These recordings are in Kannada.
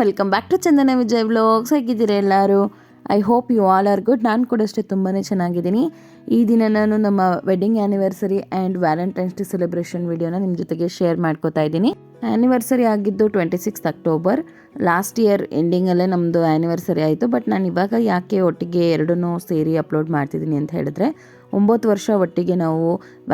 Welcome back to Chandana Vijay vlogs ಹೇಗಿದ್ದೀರಾ ಎಲ್ಲರೂ? I hope you all are good ನಾನು ಕೂಡ ಅಷ್ಟೇ ತುಂಬಾ ಚೆನ್ನಾಗಿದ್ದೀನಿ. ಈ ದಿನ ನಾನು ನಮ್ಮ wedding anniversary and Valentine's day celebration ವಿಡಿಯೋನ ನಿಮ್ಮ ಜೊತೆಗೆ ಶೇರ್ ಮಾಡ್ಕೋತಾ ಇದ್ದೀನಿ. ಆ್ಯನಿವರ್ಸರಿ ಆಗಿದ್ದು twenty six October last year ಎಂಡಿಂಗಲ್ಲೇ ನಮ್ಮದು ಆ್ಯನಿವರ್ಸರಿ ಆಯಿತು. ಬಟ್ ನಾನು ಇವಾಗ ಯಾಕೆ ಒಟ್ಟಿಗೆ ಎರಡನ್ನೂ ಸೇರಿ ಅಪ್ಲೋಡ್ ಮಾಡ್ತಿದ್ದೀನಿ ಅಂತ ಹೇಳಿದ್ರೆ, ಒಂಬತ್ತು ವರ್ಷ ಒಟ್ಟಿಗೆ ನಾವು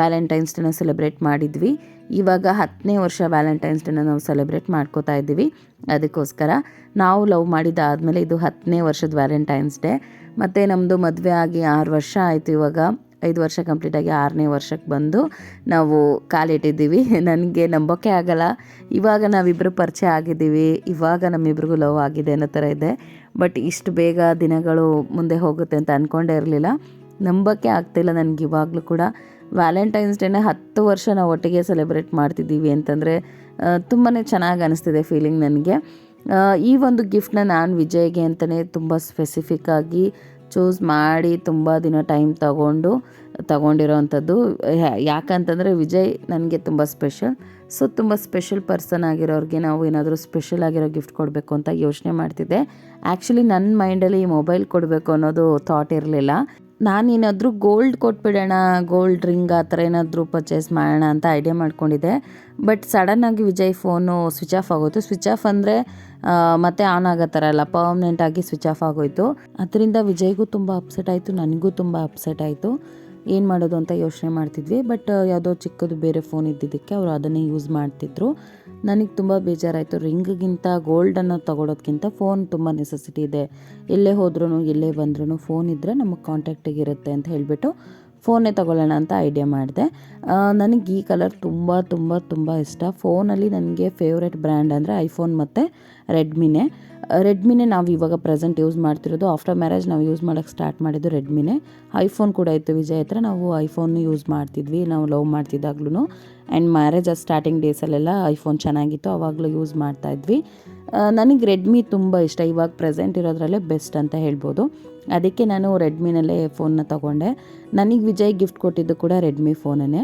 ವ್ಯಾಲೆಂಟೈನ್ಸ್ ಡೇನ ಸೆಲೆಬ್ರೇಟ್ ಮಾಡಿದ್ವಿ. ಇವಾಗ ಹತ್ತನೇ ವರ್ಷ ವ್ಯಾಲೆಂಟೈನ್ಸ್ ಡೇನ ನಾವು ಸೆಲೆಬ್ರೇಟ್ ಮಾಡ್ಕೋತಾ ಇದ್ದೀವಿ. ಅದಕ್ಕೋಸ್ಕರ ನಾವು ಲವ್ ಮಾಡಿದ್ದಾದಮೇಲೆ ಇದು ಹತ್ತನೇ ವರ್ಷದ ವ್ಯಾಲೆಂಟೈನ್ಸ್ ಡೇ. ಮತ್ತು ನಮ್ಮದು ಮದುವೆ ಆಗಿ ಆರು ವರ್ಷ ಆಯಿತು ಇವಾಗ. ಐದು ವರ್ಷ ಕಂಪ್ಲೀಟಾಗಿ ಆರನೇ ವರ್ಷಕ್ಕೆ ಬಂದು ನಾವು ಕಾಲಿಟ್ಟಿದ್ದೀವಿ. ನನಗೆ ನಂಬೋಕೆ ಆಗಲ್ಲ. ಇವಾಗ ನಾವಿಬ್ಬರು ಪರಿಚಯ ಆಗಿದ್ದೀವಿ. ಇವಾಗ ನಮ್ಮಿಬ್ರಿಗೂ ಲವ್ ಆಗಿದೆ ಅನ್ನೋ ಥರ ಇದೆ. ಬಟ್ ಇಷ್ಟು ಬೇಗ ದಿನಗಳು ಮುಂದೆ ಹೋಗುತ್ತೆ ಅಂತ ಅಂದ್ಕೊಂಡೇ ಇರಲಿಲ್ಲ. ನಂಬೋಕ್ಕೆ ಆಗ್ತಿಲ್ಲ ನನಗೆ ಇವಾಗಲೂ ಕೂಡ. ವ್ಯಾಲೆಂಟೈನ್ಸ್ ಡೇನೇ ಹತ್ತು ವರ್ಷ ನಾವು ಒಟ್ಟಿಗೆ ಸೆಲೆಬ್ರೇಟ್ ಮಾಡ್ತಿದ್ದೀವಿ ಅಂತಂದರೆ ತುಂಬಾ ಚೆನ್ನಾಗಿ ಅನಿಸ್ತಿದೆ ಫೀಲಿಂಗ್ ನನಗೆ. ಈ ಒಂದು ಗಿಫ್ಟನ್ನ ನಾನು ವಿಜಯ್ಗೆ ಅಂತಲೇ ತುಂಬ ಸ್ಪೆಸಿಫಿಕ್ಕಾಗಿ ಚೂಸ್ ಮಾಡಿ ತುಂಬ ದಿನ ಟೈಮ್ ತಗೊಂಡು ತಗೊಂಡಿರೋವಂಥದ್ದು ಯಾಕಂತಂದರೆ ವಿಜಯ್ ನನಗೆ ತುಂಬ ಸ್ಪೆಷಲ್ ಸೊ ತುಂಬ ಸ್ಪೆಷಲ್ ಪರ್ಸನ್ ಆಗಿರೋರಿಗೆ ನಾವು ಏನಾದರೂ ಸ್ಪೆಷಲ್ ಆಗಿರೋ ಗಿಫ್ಟ್ ಕೊಡಬೇಕು ಅಂತ ಯೋಚನೆ ಮಾಡ್ತಿದ್ದೆ. ಆ್ಯಕ್ಚುಲಿ ನನ್ನ ಮೈಂಡಲ್ಲಿ ಈ ಮೊಬೈಲ್ ಕೊಡಬೇಕು ಅನ್ನೋದು ಥಾಟ್ ಇರಲಿಲ್ಲ. ನಾನೇನಾದರೂ ಗೋಲ್ಡ್ ಕೊಟ್ಬಿಡೋಣ ಗೋಲ್ಡ್ ರಿಂಗ್ ಆ ಥರ ಏನಾದರೂ ಪರ್ಚೇಸ್ ಮಾಡೋಣ ಅಂತ ಐಡಿಯಾ ಮಾಡ್ಕೊಂಡಿದ್ದೆ. ಬಟ್ ಸಡನ್ನಾಗಿ ವಿಜಯ್ ಫೋನು ಸ್ವಿಚ್ ಆಫ್ ಆಗೋಯ್ತು. ಸ್ವಿಚ್ ಆಫ್ ಅಂದರೆ ಮತ್ತೆ ಆನ್ ಆಗೋ ಥರ ಅಲ್ಲ ಪರ್ಮನೆಂಟಾಗಿ ಸ್ವಿಚ್ ಆಫ್ ಆಗೋಯ್ತು. ಅದರಿಂದ ವಿಜಯ್ಗೂ ತುಂಬ ಅಪ್ಸೆಟ್ ಆಯಿತು, ನನಗೂ ತುಂಬ ಅಪ್ಸೆಟ್ ಆಯಿತು. ಏನು ಮಾಡೋದು ಅಂತ ಯೋಚನೆ ಮಾಡ್ತಿದ್ವಿ, ಬಟ್ ಯಾವುದೋ ಚಿಕ್ಕದು ಬೇರೆ ಫೋನ್ ಇದ್ದಿದ್ದಕ್ಕೆ ಅವರು ಅದನ್ನೇ ಯೂಸ್ ಮಾಡ್ತಿದ್ರು. ನನಗೆ ತುಂಬ ಬೇಜಾರಾಯಿತು. ರಿಂಗ್ಗಿಂತ ಗೋಲ್ಡನ್ನು ತೊಗೊಳೋದ್ಕಿಂತ ಫೋನ್ ತುಂಬ ನೆಸೆಸಿಟಿ ಇದೆ. ಎಲ್ಲೇ ಹೋದ್ರೂ ಎಲ್ಲೇ ಬಂದ್ರೂ ಫೋನ್ ಇದ್ದರೆ ನಮಗೆ ಕಾಂಟ್ಯಾಕ್ಟಿಗೆ ಇರುತ್ತೆ ಅಂತ ಹೇಳಿಬಿಟ್ಟು ಫೋನೇ ತಗೊಳ್ಳೋಣ ಅಂತ ಐಡಿಯಾ ಮಾಡಿದೆ. ನನಗೆ ಈ ಕಲರ್ ತುಂಬ ತುಂಬ ತುಂಬ ಇಷ್ಟ. ಫೋನಲ್ಲಿ ನನಗೆ ಫೇವ್ರೆಟ್ ಬ್ರ್ಯಾಂಡ್ ಅಂದರೆ ಐಫೋನ್ ಮತ್ತು ರೆಡ್ಮಿನೇ ರೆಡ್ಮಿನೇ ನಾವು ಇವಾಗ ಪ್ರೆಸೆಂಟ್ ಯೂಸ್ ಮಾಡ್ತಿರೋದು. ಆಫ್ಟರ್ ಮ್ಯಾರೇಜ್ ನಾವು ಯೂಸ್ ಮಾಡೋಕ್ಕೆ ಸ್ಟಾರ್ಟ್ ಮಾಡಿದ್ದು ರೆಡ್ಮಿನೇ ಐಫೋನ್ ಕೂಡ ಇತ್ತು ವಿಜಯ್ ಹತ್ರ. ನಾವು ಐಫೋನ್ ಯೂಸ್ ಮಾಡ್ತಿದ್ವಿ. ನಾವು ಲವ್ ಮಾಡ್ತಿದ್ದಾಗ್ಲೂ ಆ್ಯಂಡ್ ಮ್ಯಾರೇಜ್ ಸ್ಟಾರ್ಟಿಂಗ್ ಡೇಸಲ್ಲೆಲ್ಲ ಐಫೋನ್ ಚೆನ್ನಾಗಿತ್ತು. ಆವಾಗಲೂ ಯೂಸ್ ಮಾಡ್ತಾ ಇದ್ವಿ. ನನಗೆ ರೆಡ್ಮಿ ತುಂಬ ಇಷ್ಟ. ಇವಾಗ ಪ್ರೆಸೆಂಟ್ ಇರೋದ್ರಲ್ಲೇ ಬೆಸ್ಟ್ ಅಂತ ಹೇಳ್ಬೋದು. ಅದಕ್ಕೆ ನಾನು ರೆಡ್ಮಿನಲ್ಲೇ ಫೋನ್ನ ತೊಗೊಂಡೆ. ನನಗೆ ವಿಜಯ್ ಗಿಫ್ಟ್ ಕೊಟ್ಟಿದ್ದು ಕೂಡ ರೆಡ್ಮಿ ಫೋನೇ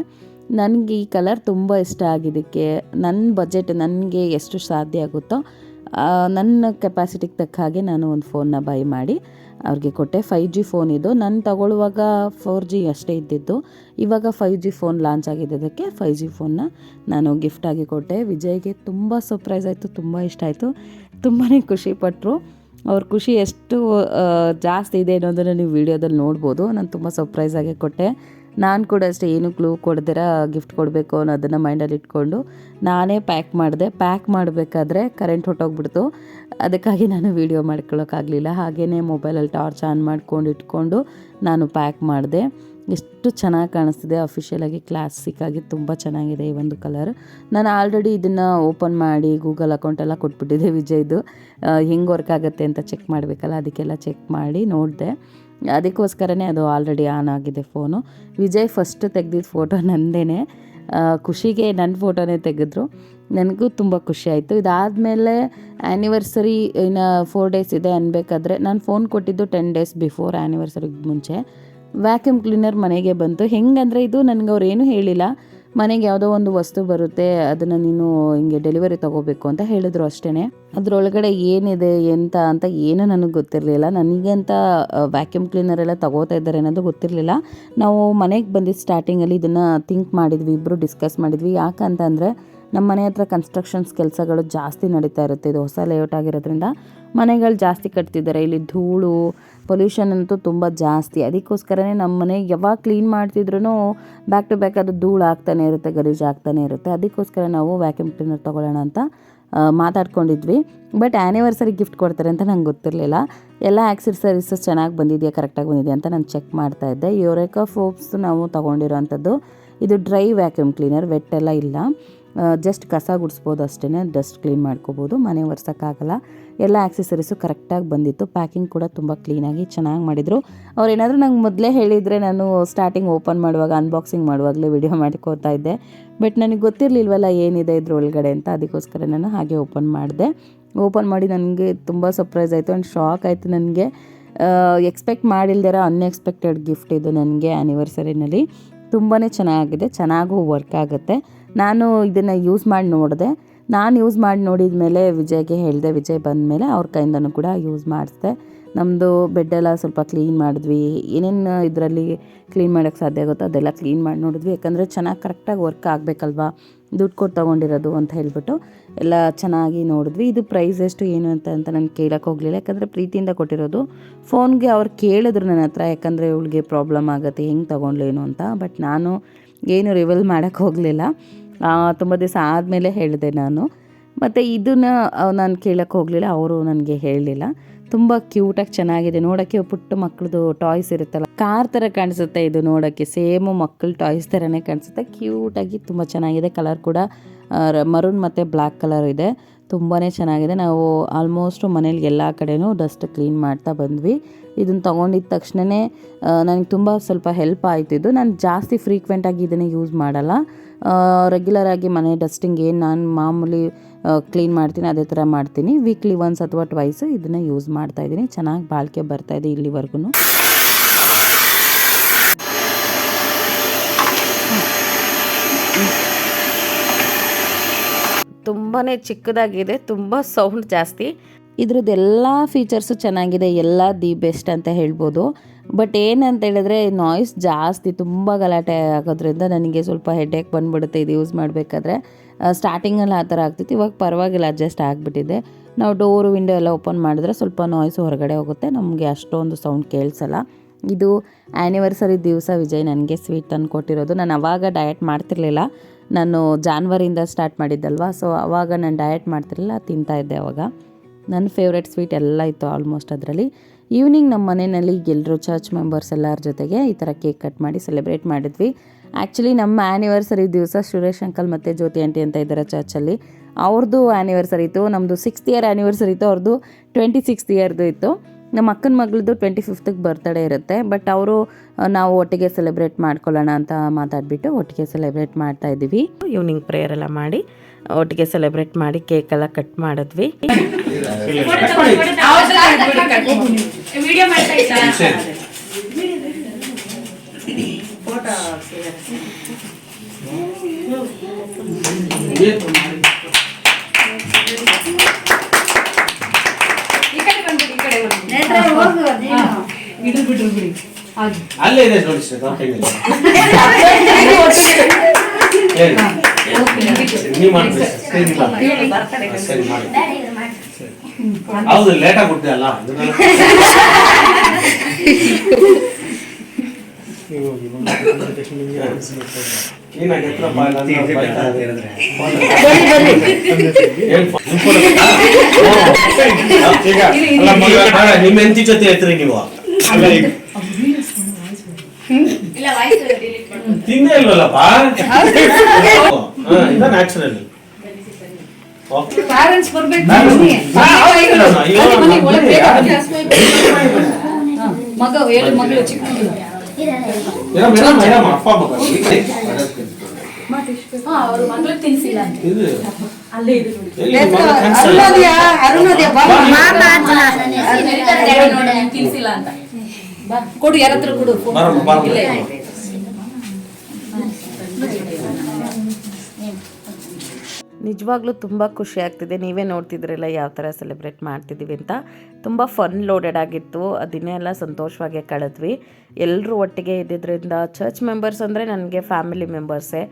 ನನಗೆ ಈ ಕಲರ್ ತುಂಬ ಇಷ್ಟ ಆಗಿದ್ದಕ್ಕೆ ನನ್ನ ಬಜೆಟ್ ನನಗೆ ಎಷ್ಟು ಸಾಧ್ಯ ಆಗುತ್ತೋ ಆ, ನನ್ನ ಕೆಪಾಸಿಟಿಗೆ ತಕ್ಕ ಹಾಗೆ ನಾನು ಒಂದು ಫೋನ್ನ ಬೈ ಮಾಡಿ, ಅವ್ರಿಗೆ ಕೊಟ್ಟೆ. ಫೈವ್ ಜಿ ಫೋನ್ ಇದು. ನಾನು ತಗೊಳ್ಳುವಾಗ ಫೋರ್ ಜಿ ಅಷ್ಟೇ ಇದ್ದಿದ್ದು. ಇವಾಗ ಫೈವ್ ಜಿ ಫೋನ್ ಲಾಂಚ್ ಆಗಿದ್ದಕ್ಕೆ ಫೈವ್ ಜಿ ಫೋನ್ನ ನಾನು ಗಿಫ್ಟಾಗಿ ಕೊಟ್ಟೆ. ವಿಜಯ್ಗೆ ತುಂಬ ಸರ್ಪ್ರೈಸ್ ಆಯಿತು, ತುಂಬ ಇಷ್ಟ ಆಯಿತು. ತುಂಬಾ ಖುಷಿಪಟ್ಟರು ಅವ್ರ ಖುಷಿ ಎಷ್ಟು ಜಾಸ್ತಿ ಇದೆ ಅನ್ನೋದನ್ನು ನೀವು ವಿಡಿಯೋದಲ್ಲಿ ನೋಡ್ಬೋದು. ನಾನು ತುಂಬ ಸರ್ಪ್ರೈಸ್ ಆಗಿ ಕೊಟ್ಟೆ. ನಾನು ಕೂಡ ಅಷ್ಟೇ ಏನು ಕ್ಲೂ ಕೊಡ್ದಿರ ಗಿಫ್ಟ್ ಕೊಡಬೇಕು ಅನ್ನೋದನ್ನು ಮೈಂಡಲ್ಲಿ ಇಟ್ಕೊಂಡು ನಾನೇ ಪ್ಯಾಕ್ ಮಾಡಿದೆ. ಪ್ಯಾಕ್ ಮಾಡಬೇಕಾದ್ರೆ ಕರೆಂಟ್ ಹೊಟ್ಟೋಗ್ಬಿಡ್ತು ಅದಕ್ಕಾಗಿ ನಾನು ವೀಡಿಯೋ ಮಾಡ್ಕೊಳ್ಳೋಕ್ಕಾಗಲಿಲ್ಲ ಹಾಗೆಯೇ ಮೊಬೈಲಲ್ಲಿ ಟಾರ್ಚ್ ಆನ್ ಮಾಡ್ಕೊಂಡು ಇಟ್ಕೊಂಡು ನಾನು ಪ್ಯಾಕ್ ಮಾಡಿದೆ. ಎಷ್ಟು ಚೆನ್ನಾಗಿ ಕಾಣಿಸ್ತಿದೆ. ಅಫಿಷಿಯಲಾಗಿ ಕ್ಲಾಸಿಕ್ಕಾಗಿ ತುಂಬ ಚೆನ್ನಾಗಿದೆ ಈ ಒಂದು ಕಲರ್ ನಾನು ಆಲ್ರೆಡಿ ಇದನ್ನು ಓಪನ್ ಮಾಡಿ ಗೂಗಲ್ ಅಕೌಂಟೆಲ್ಲ ಕೊಟ್ಬಿಟ್ಟಿದ್ದೆ ವಿಜಯ್ದು ಹೆಂಗೆ ವರ್ಕ್ ಆಗುತ್ತೆ ಅಂತ ಚೆಕ್ ಮಾಡಬೇಕಲ್ಲ, ಅದಕ್ಕೆಲ್ಲ ಚೆಕ್ ಮಾಡಿ ನೋಡಿದೆ. ಅದಕ್ಕೋಸ್ಕರನೇ ಅದು ಆಲ್ರೆಡಿ ಆನ್ ಆಗಿದೆ ಫೋನು ವಿಜಯ್ ಫಸ್ಟ್ ತೆಗೆದಿದ್ದ ಫೋಟೋ ನಂದೇನೆ. ಖುಷಿಗೆ ನನ್ನ ಫೋಟೋನೇ ತೆಗೆದ್ರು. ನನಗೂ ತುಂಬ ಖುಷಿ ಆಯಿತು. ಇದಾದಮೇಲೆ ಆ್ಯನಿವರ್ಸರಿ ಇನ್ನು ಫೋರ್ ಡೇಸ್ ಇದೆ ಅನ್ಬೇಕಾದ್ರೆ ನಾನು ಫೋನ್ ಕೊಟ್ಟಿದ್ದು ಟೆನ್ ಡೇಸ್ ಬಿಫೋರ್ ಆ್ಯನಿವರ್ಸರಿಗೆ ಮುಂಚೆ. ವ್ಯಾಕ್ಯೂಮ್ ಕ್ಲೀನರ್ ಮನೆಗೆ ಬಂತು. ಹೆಂಗಂದರೆ ಇದು ನನಗೆ ಅವ್ರೇನು ಹೇಳಿಲ್ಲ. ಮನೆಗೆ ಯಾವುದೋ ಒಂದು ವಸ್ತು ಬರುತ್ತೆ, ಅದನ್ನು ನೀನು ಹಿಂಗೆ ಡೆಲಿವರಿ ತೊಗೋಬೇಕು ಅಂತ ಹೇಳಿದ್ರು ಅಷ್ಟೇ ಅದರೊಳಗಡೆ ಏನಿದೆ, ಎಂತ ಅಂತ ಏನೂ ನನಗೆ ಗೊತ್ತಿರಲಿಲ್ಲ. ನನಗೆ ಅಂತ ವ್ಯಾಕ್ಯೂಮ್ ಕ್ಲೀನರ್ ಎಲ್ಲ ತಗೋತಾ ಇದ್ದಾರೆ ಅನ್ನೋದು ಗೊತ್ತಿರಲಿಲ್ಲ. ನಾವು ಮನೆಗೆ ಬಂದಿದ್ದು ಸ್ಟಾರ್ಟಿಂಗಲ್ಲಿ ಇದನ್ನು ಥಿಂಕ್ ಮಾಡಿದ್ವಿ ಇಬ್ಬರು ಡಿಸ್ಕಸ್ ಮಾಡಿದ್ವಿ. ಯಾಕಂತಂದರೆ ನಮ್ಮ ಮನೆ ಹತ್ರ ಕನ್ಸ್ಟ್ರಕ್ಷನ್ಸ್ ಕೆಲಸಗಳು ಜಾಸ್ತಿ ನಡೀತಾ ಇರುತ್ತೆ. ಇದು ಹೊಸ ಲೇಔಟ್ ಆಗಿರೋದ್ರಿಂದ ಮನೆಗಳು ಜಾಸ್ತಿ ಕಟ್ತಿದ್ದಾರೆ. ಇಲ್ಲಿ ಧೂಳು ಪೊಲ್ಯೂಷನ್ ಅಂತೂ ತುಂಬ ಜಾಸ್ತಿ. ಅದಕ್ಕೋಸ್ಕರನೇ ನಮ್ಮ ಮನೆ ಯಾವಾಗ ಕ್ಲೀನ್ ಮಾಡ್ತಿದ್ರು ಬ್ಯಾಕ್ ಟು ಬ್ಯಾಕ್ ಅದು ಧೂಳು ಆಗ್ತಾನೆ ಇರುತ್ತೆ, ಗಲೀಜು ಆಗ್ತಾನೆ ಇರುತ್ತೆ. ಅದಕ್ಕೋಸ್ಕರ ನಾವು ವ್ಯಾಕ್ಯೂಮ್ ಕ್ಲೀನರ್ ತೊಗೊಳ್ಳೋಣ ಅಂತ ಮಾತಾಡ್ಕೊಂಡಿದ್ವಿ. ಬಟ್ ಆ್ಯನಿವರ್ಸರಿ ಗಿಫ್ಟ್ ಕೊಡ್ತಾರೆ ಅಂತ ನಂಗೆ ಗೊತ್ತಿರಲಿಲ್ಲ. ಎಲ್ಲ ಆಕ್ಸೆಸರೀಸ್ ಚೆನ್ನಾಗಿ ಬಂದಿದೆಯಾ ಕರೆಕ್ಟಾಗಿ ಬಂದಿದೆಯಾ ಅಂತ ನಾನು ಚೆಕ್ ಮಾಡ್ತಾ ಇದ್ದೆ. ಯೋರೇಕ ಫೋಪ್ಸ್ ನಾವು ತೊಗೊಂಡಿರೋವಂಥದ್ದು ಇದು ಡ್ರೈ ವ್ಯಾಕ್ಯೂಮ್ ಕ್ಲೀನರ್ ವೆಟ್ಟೆಲ್ಲ ಇಲ್ಲ. ಜಸ್ಟ್ ಕಸ ಗುಡಿಸ್ಬೋದು ಅಷ್ಟೇ ಡಸ್ಟ್ ಕ್ಲೀನ್ ಮಾಡ್ಕೋಬೋದು. ಮನೆ ಒರ್ಸೋಕ್ಕಾಗಲ್ಲ. ಎಲ್ಲ ಆ್ಯಕ್ಸೆಸರೀಸು ಕರೆಕ್ಟಾಗಿ ಬಂದಿತ್ತು. ಪ್ಯಾಕಿಂಗ್ ಕೂಡ ತುಂಬ ಕ್ಲೀನಾಗಿ ಚೆನ್ನಾಗಿ ಮಾಡಿದರು. ಅವ್ರು ಏನಾದರೂ ನಂಗೆ ಮೊದಲೇ ಹೇಳಿದರೆ ನಾನು ಸ್ಟಾರ್ಟಿಂಗ್ ಓಪನ್ ಮಾಡುವಾಗ ಅನ್ಬಾಕ್ಸಿಂಗ್ ಮಾಡುವಾಗಲೇ ವಿಡಿಯೋ ಮಾಡ್ಕೋತಾ ಇದ್ದೆ. ಬಟ್ ನನಗೆ ಗೊತ್ತಿರಲಿಲ್ವಲ್ಲ ಏನಿದೆ ಇದ್ರ ಒಳಗಡೆ ಅಂತ, ಅದಕ್ಕೋಸ್ಕರ ನಾನು ಹಾಗೆ ಓಪನ್ ಮಾಡಿದೆ. ಓಪನ್ ಮಾಡಿ ನನಗೆ ತುಂಬ ಸರ್ಪ್ರೈಸ್ ಆಯಿತು ಆ್ಯಂಡ್ ಶಾಕ್ ಆಯಿತು ನನಗೆ. ಎಕ್ಸ್ಪೆಕ್ಟ್ ಮಾಡಿಲ್ದಿರೋ ಅನ್ಎಕ್ಸ್ಪೆಕ್ಟೆಡ್ ಗಿಫ್ಟ್ ಇದು ನನಗೆ ಆ್ಯನಿವರ್ಸರಿನಲ್ಲಿ ತುಂಬಾ ಚೆನ್ನಾಗಿದೆ, ಚೆನ್ನಾಗೂ ವರ್ಕ್ ಆಗುತ್ತೆ. ನಾನು ಇದನ್ನು ಯೂಸ್ ಮಾಡಿ ನೋಡಿದೆ. ನಾನು ಯೂಸ್ ಮಾಡಿ ನೋಡಿದ ಮೇಲೆ ವಿಜಯ್ಗೆ ಹೇಳಿದೆ, ವಿಜಯ್ ಬಂದಮೇಲೆ ಅವ್ರ ಕೈಯಿಂದನೂ ಕೂಡ ಯೂಸ್ ಮಾಡಿಸ್ದೆ. ನಮ್ಮದು ಬೆಡ್ಡೆಲ್ಲ ಸ್ವಲ್ಪ ಕ್ಲೀನ್ ಮಾಡಿದ್ವಿ. ಏನೇನು ಇದರಲ್ಲಿ ಕ್ಲೀನ್ ಮಾಡೋಕ್ಕೆ ಸಾಧ್ಯ ಆಗುತ್ತೋ ಅದೆಲ್ಲ ಕ್ಲೀನ್ ಮಾಡಿ ನೋಡಿದ್ವಿ. ಯಾಕಂದರೆ ಚೆನ್ನಾಗಿ ಕರೆಕ್ಟಾಗಿ ವರ್ಕ್ ಆಗಬೇಕಲ್ವಾ? ದುಡ್ಡು ಕೊಟ್ಟು ತೊಗೊಂಡಿರೋದು ಅಂತ ಹೇಳ್ಬಿಟ್ಟು ಎಲ್ಲ ಚೆನ್ನಾಗಿ ನೋಡಿದ್ವಿ. ಇದು ಪ್ರೈಸ್ ಎಷ್ಟು, ಏನು ಅಂತ ಅಂತ ನಾನು ಕೇಳೋಕ್ಕೆ ಹೋಗಲಿಲ್ಲ. ಯಾಕಂದರೆ ಪ್ರೀತಿಯಿಂದ ಕೊಟ್ಟಿರೋದು. ಫೋನ್ಗೆ ಅವ್ರು ಕೇಳಿದ್ರು ನನ್ನ ಹತ್ರ, ಯಾಕಂದರೆ ಇವಳಿಗೆ ಪ್ರಾಬ್ಲಮ್ ಆಗುತ್ತೆ, ಹೆಂಗೆ ತೊಗೊಂಡ್ಲೇನು ಅಂತ. ಬಟ್ ನಾನು ಏನು ರಿವಲ್ ಮಾಡೋಕ್ಕೆ ಹೋಗಲಿಲ್ಲ. ತುಂಬ ದಿವಸ ಆದಮೇಲೆ ಹೇಳಿದೆ ನಾನು. ಮತ್ತು ಇದನ್ನು ನಾನು ಕೇಳೋಕ್ಕೆ ಹೋಗಲಿಲ್ಲ, ಅವರು ನನಗೆ ಹೇಳಲಿಲ್ಲ ತುಂಬ ಕ್ಯೂಟಾಗಿ ಚೆನ್ನಾಗಿದೆ. ನೋಡೋಕ್ಕೆ ಪುಟ್ಟ ಮಕ್ಕಳದು ಟಾಯ್ಸ್ ಇರುತ್ತಲ್ಲ ಕಾರ್ ಥರ ಕಾಣಿಸುತ್ತೆ ಇದು ನೋಡೋಕ್ಕೆ. ಸೇಮು ಮಕ್ಕಳ ಟಾಯ್ಸ್ ಥರನೇ ಕಾಣಿಸುತ್ತೆ. ಕ್ಯೂಟಾಗಿ ತುಂಬ ಚೆನ್ನಾಗಿದೆ. ಕಲರ್ ಕೂಡ ಮರೂನ್ ಮತ್ತು ಬ್ಲ್ಯಾಕ್ ಕಲರ್ ಇದೆ. ತುಂಬಾ ಚೆನ್ನಾಗಿದೆ. ನಾವು ಆಲ್ಮೋಸ್ಟು ಮನೇಲಿ ಎಲ್ಲ ಕಡೆನೂ ಡಸ್ಟ್ ಕ್ಲೀನ್ ಮಾಡ್ತಾ ಬಂದ್ವಿ. ಇದನ್ನು ತೊಗೊಂಡಿದ್ದ ತಕ್ಷಣವೇ ನನಗೆ ತುಂಬ ಸ್ವಲ್ಪ ಹೆಲ್ಪ್ ಆಯ್ತಿದ್ದು. ನಾನು ಜಾಸ್ತಿ ಫ್ರೀಕ್ವೆಂಟಾಗಿ ಇದನ್ನು ಯೂಸ್ ಮಾಡಲ್ಲ. ರೆಗ್ಯುಲರಾಗಿ ಮನೆ ಡಸ್ಟಿಂಗ್ ಏನು ನಾನು ಮಾಮೂಲಿ ಕ್ಲೀನ್ ಮಾಡ್ತೀನಿ ಅದೇ ಥರ ಮಾಡ್ತೀನಿ. ವೀಕ್ಲಿ ಒನ್ಸ್ ಅಥವಾ ಟ್ವೈಸ್ ಇದನ್ನು ಯೂಸ್ ಮಾಡ್ತಾ ಇದ್ದೀನಿ. ಚೆನ್ನಾಗಿ ಬಾಳಿಕೆ ಬರ್ತಾ ಇದೆ ಇಲ್ಲಿವರೆಗೂ ತುಂಬಾ ಚಿಕ್ಕದಾಗಿದೆ ತುಂಬ ಸೌಂಡ್ ಜಾಸ್ತಿ. ಇದ್ರದ್ದೆಲ್ಲ ಫೀಚರ್ಸು ಚೆನ್ನಾಗಿದೆ ಎಲ್ಲ ದಿ ಬೆಸ್ಟ್ ಅಂತ ಹೇಳ್ಬೋದು. ಬಟ್ ಏನಂತ ಹೇಳಿದ್ರೆ ನಾಯ್ಸ್ ಜಾಸ್ತಿ, ತುಂಬ ಗಲಾಟೆ ಆಗೋದ್ರಿಂದ ನನಗೆ ಸ್ವಲ್ಪ ಹೆಡ್ಏಕ್ ಬಂದ್ಬಿಡುತ್ತೆ ಇದು ಯೂಸ್ ಮಾಡಬೇಕಾದ್ರೆ. ಸ್ಟಾರ್ಟಿಂಗಲ್ಲಿ ಆ ಥರ ಆಗ್ತಿತ್ತು, ಇವಾಗ ಪರವಾಗಿಲ್ಲ ಅಡ್ಜಸ್ಟ್ ಆಗಿಬಿಟ್ಟಿದೆ. ನಾವು ಡೋರು ವಿಂಡೋ ಎಲ್ಲ ಓಪನ್ ಮಾಡಿದ್ರೆ ಸ್ವಲ್ಪ ನಾಯ್ಸ್ ಹೊರಗಡೆ ಹೋಗುತ್ತೆ, ನಮಗೆ ಅಷ್ಟೊಂದು ಸೌಂಡ್ ಕೇಳಿಸಲ್ಲ. ಇದು ಆ್ಯನಿವರ್ಸರಿ ದಿವಸ ವಿಜಯ್ ನನಗೆ ಸ್ವೀಟ್ ತಂದು ಕೊಟ್ಟಿರೋದು. ನಾನು ಅವಾಗ ಡಯಟ್ ಮಾಡ್ತಿರ್ಲಿಲ್ಲ. ನಾನು ಜಾನ್ವರಿಯಿಂದ ಸ್ಟಾರ್ಟ್ ಮಾಡಿದ್ದಲ್ವ ಸೊ ಅವಾಗ ನಾನು ಡಯಟ್ ಮಾಡ್ತಿರಲಿಲ್ಲ, ತಿಂತಾ ಇದ್ದೆ ಅವಾಗ. ನನ್ನ ಫೇವ್ರೆಟ್ ಸ್ವೀಟ್ ಎಲ್ಲ ಇತ್ತು ಆಲ್ಮೋಸ್ಟ್ ಅದರಲ್ಲಿ. ಈವ್ನಿಂಗ್ ನಮ್ಮ ಮನೆಯಲ್ಲಿ ಎಲ್ಲರೂ ಚರ್ಚ್ ಮೆಂಬರ್ಸ್ ಎಲ್ಲರ ಜೊತೆಗೆ ಈ ಥರ ಕೇಕ್ ಕಟ್ ಮಾಡಿ ಸೆಲೆಬ್ರೇಟ್ ಮಾಡಿದ್ವಿ. ಆ್ಯಕ್ಚುಲಿ ನಮ್ಮ ಆ್ಯನಿವರ್ಸರಿ ದಿವಸ ಸುರೇಶ್ ಅಂಕಲ್ ಮತ್ತು ಜ್ಯೋತಿ ಆಂಟಿ ಅಂತ ಇದ್ದಾರೆ ಚರ್ಚಲ್ಲಿ ಅವ್ರದ್ದು ಆ್ಯನಿವರ್ಸರಿ ಇತ್ತು ನಮ್ಮದು ಸಿಕ್ಸ್ತ್ ಇಯರ್ ಆ್ಯನಿವರ್ಸರಿ ಇತ್ತು ಅವ್ರದ್ದು ಟ್ವೆಂಟಿ ಸಿಕ್ಸ್ತ್ ಇಯರ್ದು ಇತ್ತು. ನಮ್ಮ ಅಕ್ಕನ ಮಗಳದ್ದು ಟ್ವೆಂಟಿ ಫಿಫ್ತಿಗೆ ಬರ್ತಡೇ ಇರುತ್ತೆ ಬಟ್ ಅವರು ನಾವು ಒಟ್ಟಿಗೆ ಸೆಲೆಬ್ರೇಟ್ ಮಾಡ್ಕೊಳ್ಳೋಣ ಅಂತ ಮಾತಾಡಿಬಿಟ್ಟು ಒಟ್ಟಿಗೆ ಸೆಲೆಬ್ರೇಟ್ ಮಾಡ್ತಾ ಇದ್ದೀವಿ. ಈವ್ನಿಂಗ್ ಪ್ರೇಯರ್ ಎಲ್ಲ ಮಾಡಿ. ಒಟ್ಟಿಗೆ ಸೆಲೆಬ್ರೇಟ್ ಮಾಡಿ ಕೇಕ್ ಎಲ್ಲ ಕಟ್ ಮಾಡಿದ್ವಿ. ಅಲ್ಲೇ ಇದೆ ನೋಡಿ ನೀವು ಮಾಡ್ತೀರಿ ಸರ್. ಸರಿ, ಇಲ್ಲ. ಸರಿ ಮಾಡಿ ಹೌದು ಲೇಟ್ ಆಗ್ಬಿಟ್ಟೆ ಅಲ್ಲ ನಿಮ್ಮ ಹೆಂಡತಿ ಜೊತೆ ಎತ್ತರಿ ನೀವು ತಿನ್ನೇ ಇಲ್ವಲ್ಲಪ್ಪ? ಇದು ನ್ಯಾಚುರಲ್ ಪ್ಯಾರೆಂಟ್ಸ್ ಬರ್ಬೇಕು ಮಗ ಮಗಳು ಚಿಕ್ಕ ಮಗಳು. ತಿನ್ಸಿಲ್ಲ ಅಲ್ಲೇ ಇದು? ಅರುಣೋದಯ ತಿನ್ಸಿಲ್ಲ ಅಂತ. ಬಾ ಕೊಡು ಯಾರತ್ರ ಕೊಡು. ಇಲ್ಲೇ. ನಿಜವಾಗ್ಲೂ ತುಂಬ ಖುಷಿ ಆಗ್ತಿದೆ. ನೀವೇ ನೋಡ್ತಿದ್ರಲ್ಲ ಯಾವ ಥರ ಸೆಲೆಬ್ರೇಟ್ ಮಾಡ್ತಿದ್ದೀವಿ ಅಂತ. ತುಂಬ ಫನ್ ಲೋಡೆಡ್ ಆಗಿತ್ತು. ಅದನ್ನೆಲ್ಲ ಸಂತೋಷವಾಗಿ ಕಳೆದ್ವಿ. ಎಲ್ಲರೂ ಒಟ್ಟಿಗೆ ಇದ್ದಿದ್ದರಿಂದ ಚರ್ಚ್ ಮೆಂಬರ್ಸ್ ಅಂದರೆ ನನಗೆ ಫ್ಯಾಮಿಲಿ ಮೆಂಬರ್ಸೇ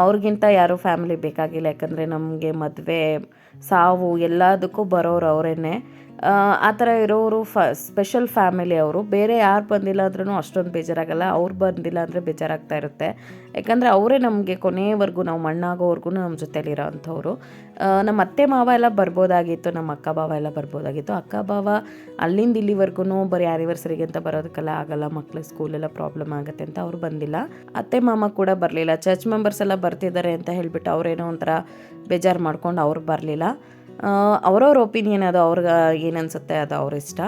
ಅವ್ರಿಗಿಂತ ಯಾರೂ ಫ್ಯಾಮಿಲಿ ಬೇಕಾಗಿಲ್ಲ. ಯಾಕಂದರೆ ನಮಗೆ ಮದುವೆ, ಸಾವು ಎಲ್ಲದಕ್ಕೂ ಬರೋರು ಅವರೇನೆ. ಆ ಥರ ಇರೋರು ಫ ಸ್ಪೆಷಲ್ ಫ್ಯಾಮಿಲಿ ಅವರು, ಬೇರೆ ಯಾರು ಬಂದಿಲ್ಲ ಅಂದ್ರೂ ಅಷ್ಟೊಂದು ಬೇಜಾರಾಗಲ್ಲ. ಅವ್ರು ಬಂದಿಲ್ಲ ಅಂದರೆ ಬೇಜಾರಾಗ್ತಾ ಇರುತ್ತೆ. ಯಾಕಂದರೆ ಅವರೇ ನಮಗೆ ಕೊನೆಯವರೆಗೂ ನಾವು ಮಣ್ಣಾಗೋವರೆಗೂ ನಮ್ಮ ಜೊತೇಲಿರೋ ಅಂಥವ್ರು ನಮ್ಮ ಅತ್ತೆ ಮಾವ ಎಲ್ಲ ಬರ್ಬೋದಾಗಿತ್ತು, ನಮ್ಮ ಅಕ್ಕ ಭಾವ ಎಲ್ಲ ಬರ್ಬೋದಾಗಿತ್ತು. ಅಕ್ಕ ಭಾವ ಅಲ್ಲಿಂದ ಇಲ್ಲಿವರೆಗೂ ಬರೀ ಆ್ಯನಿವರ್ಸರಿಗೆ ಅಂತ ಬರೋದಕ್ಕೆಲ್ಲ ಆಗಲ್ಲ, ಮಕ್ಳು ಸ್ಕೂಲೆಲ್ಲ ಪ್ರಾಬ್ಲಮ್ ಆಗುತ್ತೆ ಅಂತ ಅವ್ರು ಬಂದಿಲ್ಲ. ಅತ್ತೆ ಮಾಮ ಕೂಡ ಬರಲಿಲ್ಲ. ಚರ್ಚ್ ಮೆಂಬರ್ಸ್ ಎಲ್ಲ ಬರ್ತಿದ್ದಾರೆ ಅಂತ ಹೇಳಿಬಿಟ್ಟು ಅವರೇನೋ ಒಂಥರ ಬೇಜಾರು ಮಾಡ್ಕೊಂಡು ಅವ್ರು ಬರಲಿಲ್ಲ. ಅವ್ರವ್ರ ಒಪಿನಿಯನ್ ಅದು ಅವ್ರಿಗೆ ಏನನ್ಸುತ್ತೆ ಅದು ಅವ್ರ ಇಷ್ಟ.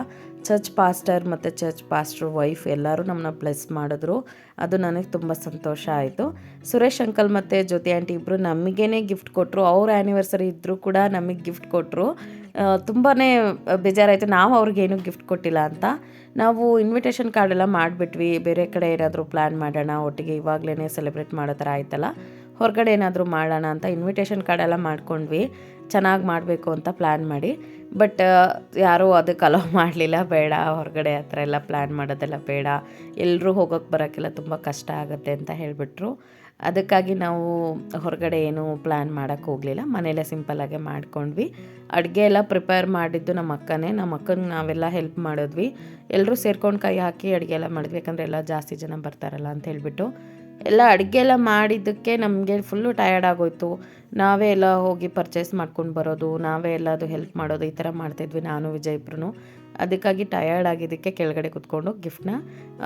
ಚರ್ಚ್ ಪಾಸ್ಟರ್ ಮತ್ತು ಚರ್ಚ್ ಪಾಸ್ಟರ್ ವೈಫ್ ಎಲ್ಲರೂ ನಮ್ಮನ್ನ ಬ್ಲೆಸ್ ಮಾಡಿದ್ರು. ಅದು ನನಗೆ ತುಂಬ ಸಂತೋಷ ಆಯಿತು. ಸುರೇಶ್ ಅಂಕಲ್ ಮತ್ತು ಜ್ಯೋತಿ ಆಂಟಿ ಇಬ್ಬರು ನಮಗೇನೆ ಗಿಫ್ಟ್ ಕೊಟ್ಟರು ಅವ್ರ ಆ್ಯನಿವರ್ಸರಿ ಇದ್ದರೂ ಕೂಡ ನಮಗೆ ಗಿಫ್ಟ್ ಕೊಟ್ಟರು ತುಂಬಾ ಬೇಜಾರಾಯಿತು. ನಾವು ಅವ್ರಿಗೇನು ಗಿಫ್ಟ್ ಕೊಟ್ಟಿಲ್ಲ ಅಂತ. ನಾವು ಇನ್ವಿಟೇಷನ್ ಕಾರ್ಡೆಲ್ಲ ಮಾಡಿಬಿಟ್ವಿ. ಬೇರೆ ಕಡೆ ಏನಾದರೂ ಪ್ಲ್ಯಾನ್ ಮಾಡೋಣ, ಒಟ್ಟಿಗೆ ಇವಾಗಲೇ ಸೆಲೆಬ್ರೇಟ್ ಮಾಡೋ ಥರ ಆಯ್ತಲ್ಲ. ಹೊರಗಡೆ ಏನಾದರೂ ಮಾಡೋಣ ಅಂತ ಇನ್ವಿಟೇಷನ್ ಕಾರ್ಡೆಲ್ಲ ಮಾಡ್ಕೊಂಡ್ವಿ. ಚೆನ್ನಾಗಿ ಮಾಡಬೇಕು ಅಂತ ಪ್ಲ್ಯಾನ್ ಮಾಡಿ. ಬಟ್ ಯಾರೂ ಅದಕ್ಕೆ ಅಲೋ ಮಾಡಲಿಲ್ಲ. ಬೇಡ, ಹೊರಗಡೆ ಆ ಥರ ಎಲ್ಲ ಪ್ಲ್ಯಾನ್ ಮಾಡೋದೆಲ್ಲ ಬೇಡ. ಎಲ್ಲರೂ ಹೋಗೋಕ್ಕೆ ಬರೋಕ್ಕೆಲ್ಲ ತುಂಬ ಕಷ್ಟ ಆಗುತ್ತೆ ಅಂತ ಹೇಳಿಬಿಟ್ರು. ಅದಕ್ಕಾಗಿ ನಾವು ಹೊರಗಡೆ ಏನು ಪ್ಲ್ಯಾನ್ ಮಾಡೋಕ್ಕೆ ಹೋಗಲಿಲ್ಲ. ಮನೆಯಲ್ಲೇ ಸಿಂಪಲ್ಲಾಗೆ ಮಾಡ್ಕೊಂಡ್ವಿ. ಅಡುಗೆ ಎಲ್ಲ ಪ್ರಿಪೇರ್ ಮಾಡಿದ್ದು ನಮ್ಮ ಅಕ್ಕನೇ. ನಮ್ಮ ಅಕ್ಕಂಗೆ ನಾವೆಲ್ಲ ಹೆಲ್ಪ್ ಮಾಡಿದ್ವಿ. ಎಲ್ಲರೂ ಸೇರ್ಕೊಂಡು ಕೈ ಹಾಕಿ ಅಡುಗೆ ಎಲ್ಲ ಮಾಡಿದ್ವಿ. ಯಾಕಂದರೆ ಎಲ್ಲ ಜಾಸ್ತಿ ಜನ ಬರ್ತಾರಲ್ಲ ಅಂತ ಹೇಳಿಬಿಟ್ಟು. ಎಲ್ಲ ಅಡುಗೆ ಎಲ್ಲ ಮಾಡಿದ್ದಕ್ಕೆ ನಮಗೆ ಫುಲ್ಲು ಟಯರ್ಡ್ ಆಗೋಯ್ತು. ನಾವೇ ಎಲ್ಲ ಹೋಗಿ ಪರ್ಚೇಸ್ ಮಾಡ್ಕೊಂಡು ಬರೋದು. ನಾವೇ ಎಲ್ಲ ಅದು ಹೆಲ್ಪ್ ಮಾಡೋದು. ಈ ಥರ ಮಾಡ್ತಿದ್ವಿ ನಾನು, ವಿಜಯ್ ಅದಕ್ಕಾಗಿ ಟಯರ್ಡ್ ಆಗಿದ್ದಕ್ಕೆ ಕೆಳಗಡೆ ಕುತ್ಕೊಂಡು ಗಿಫ್ಟ್ನ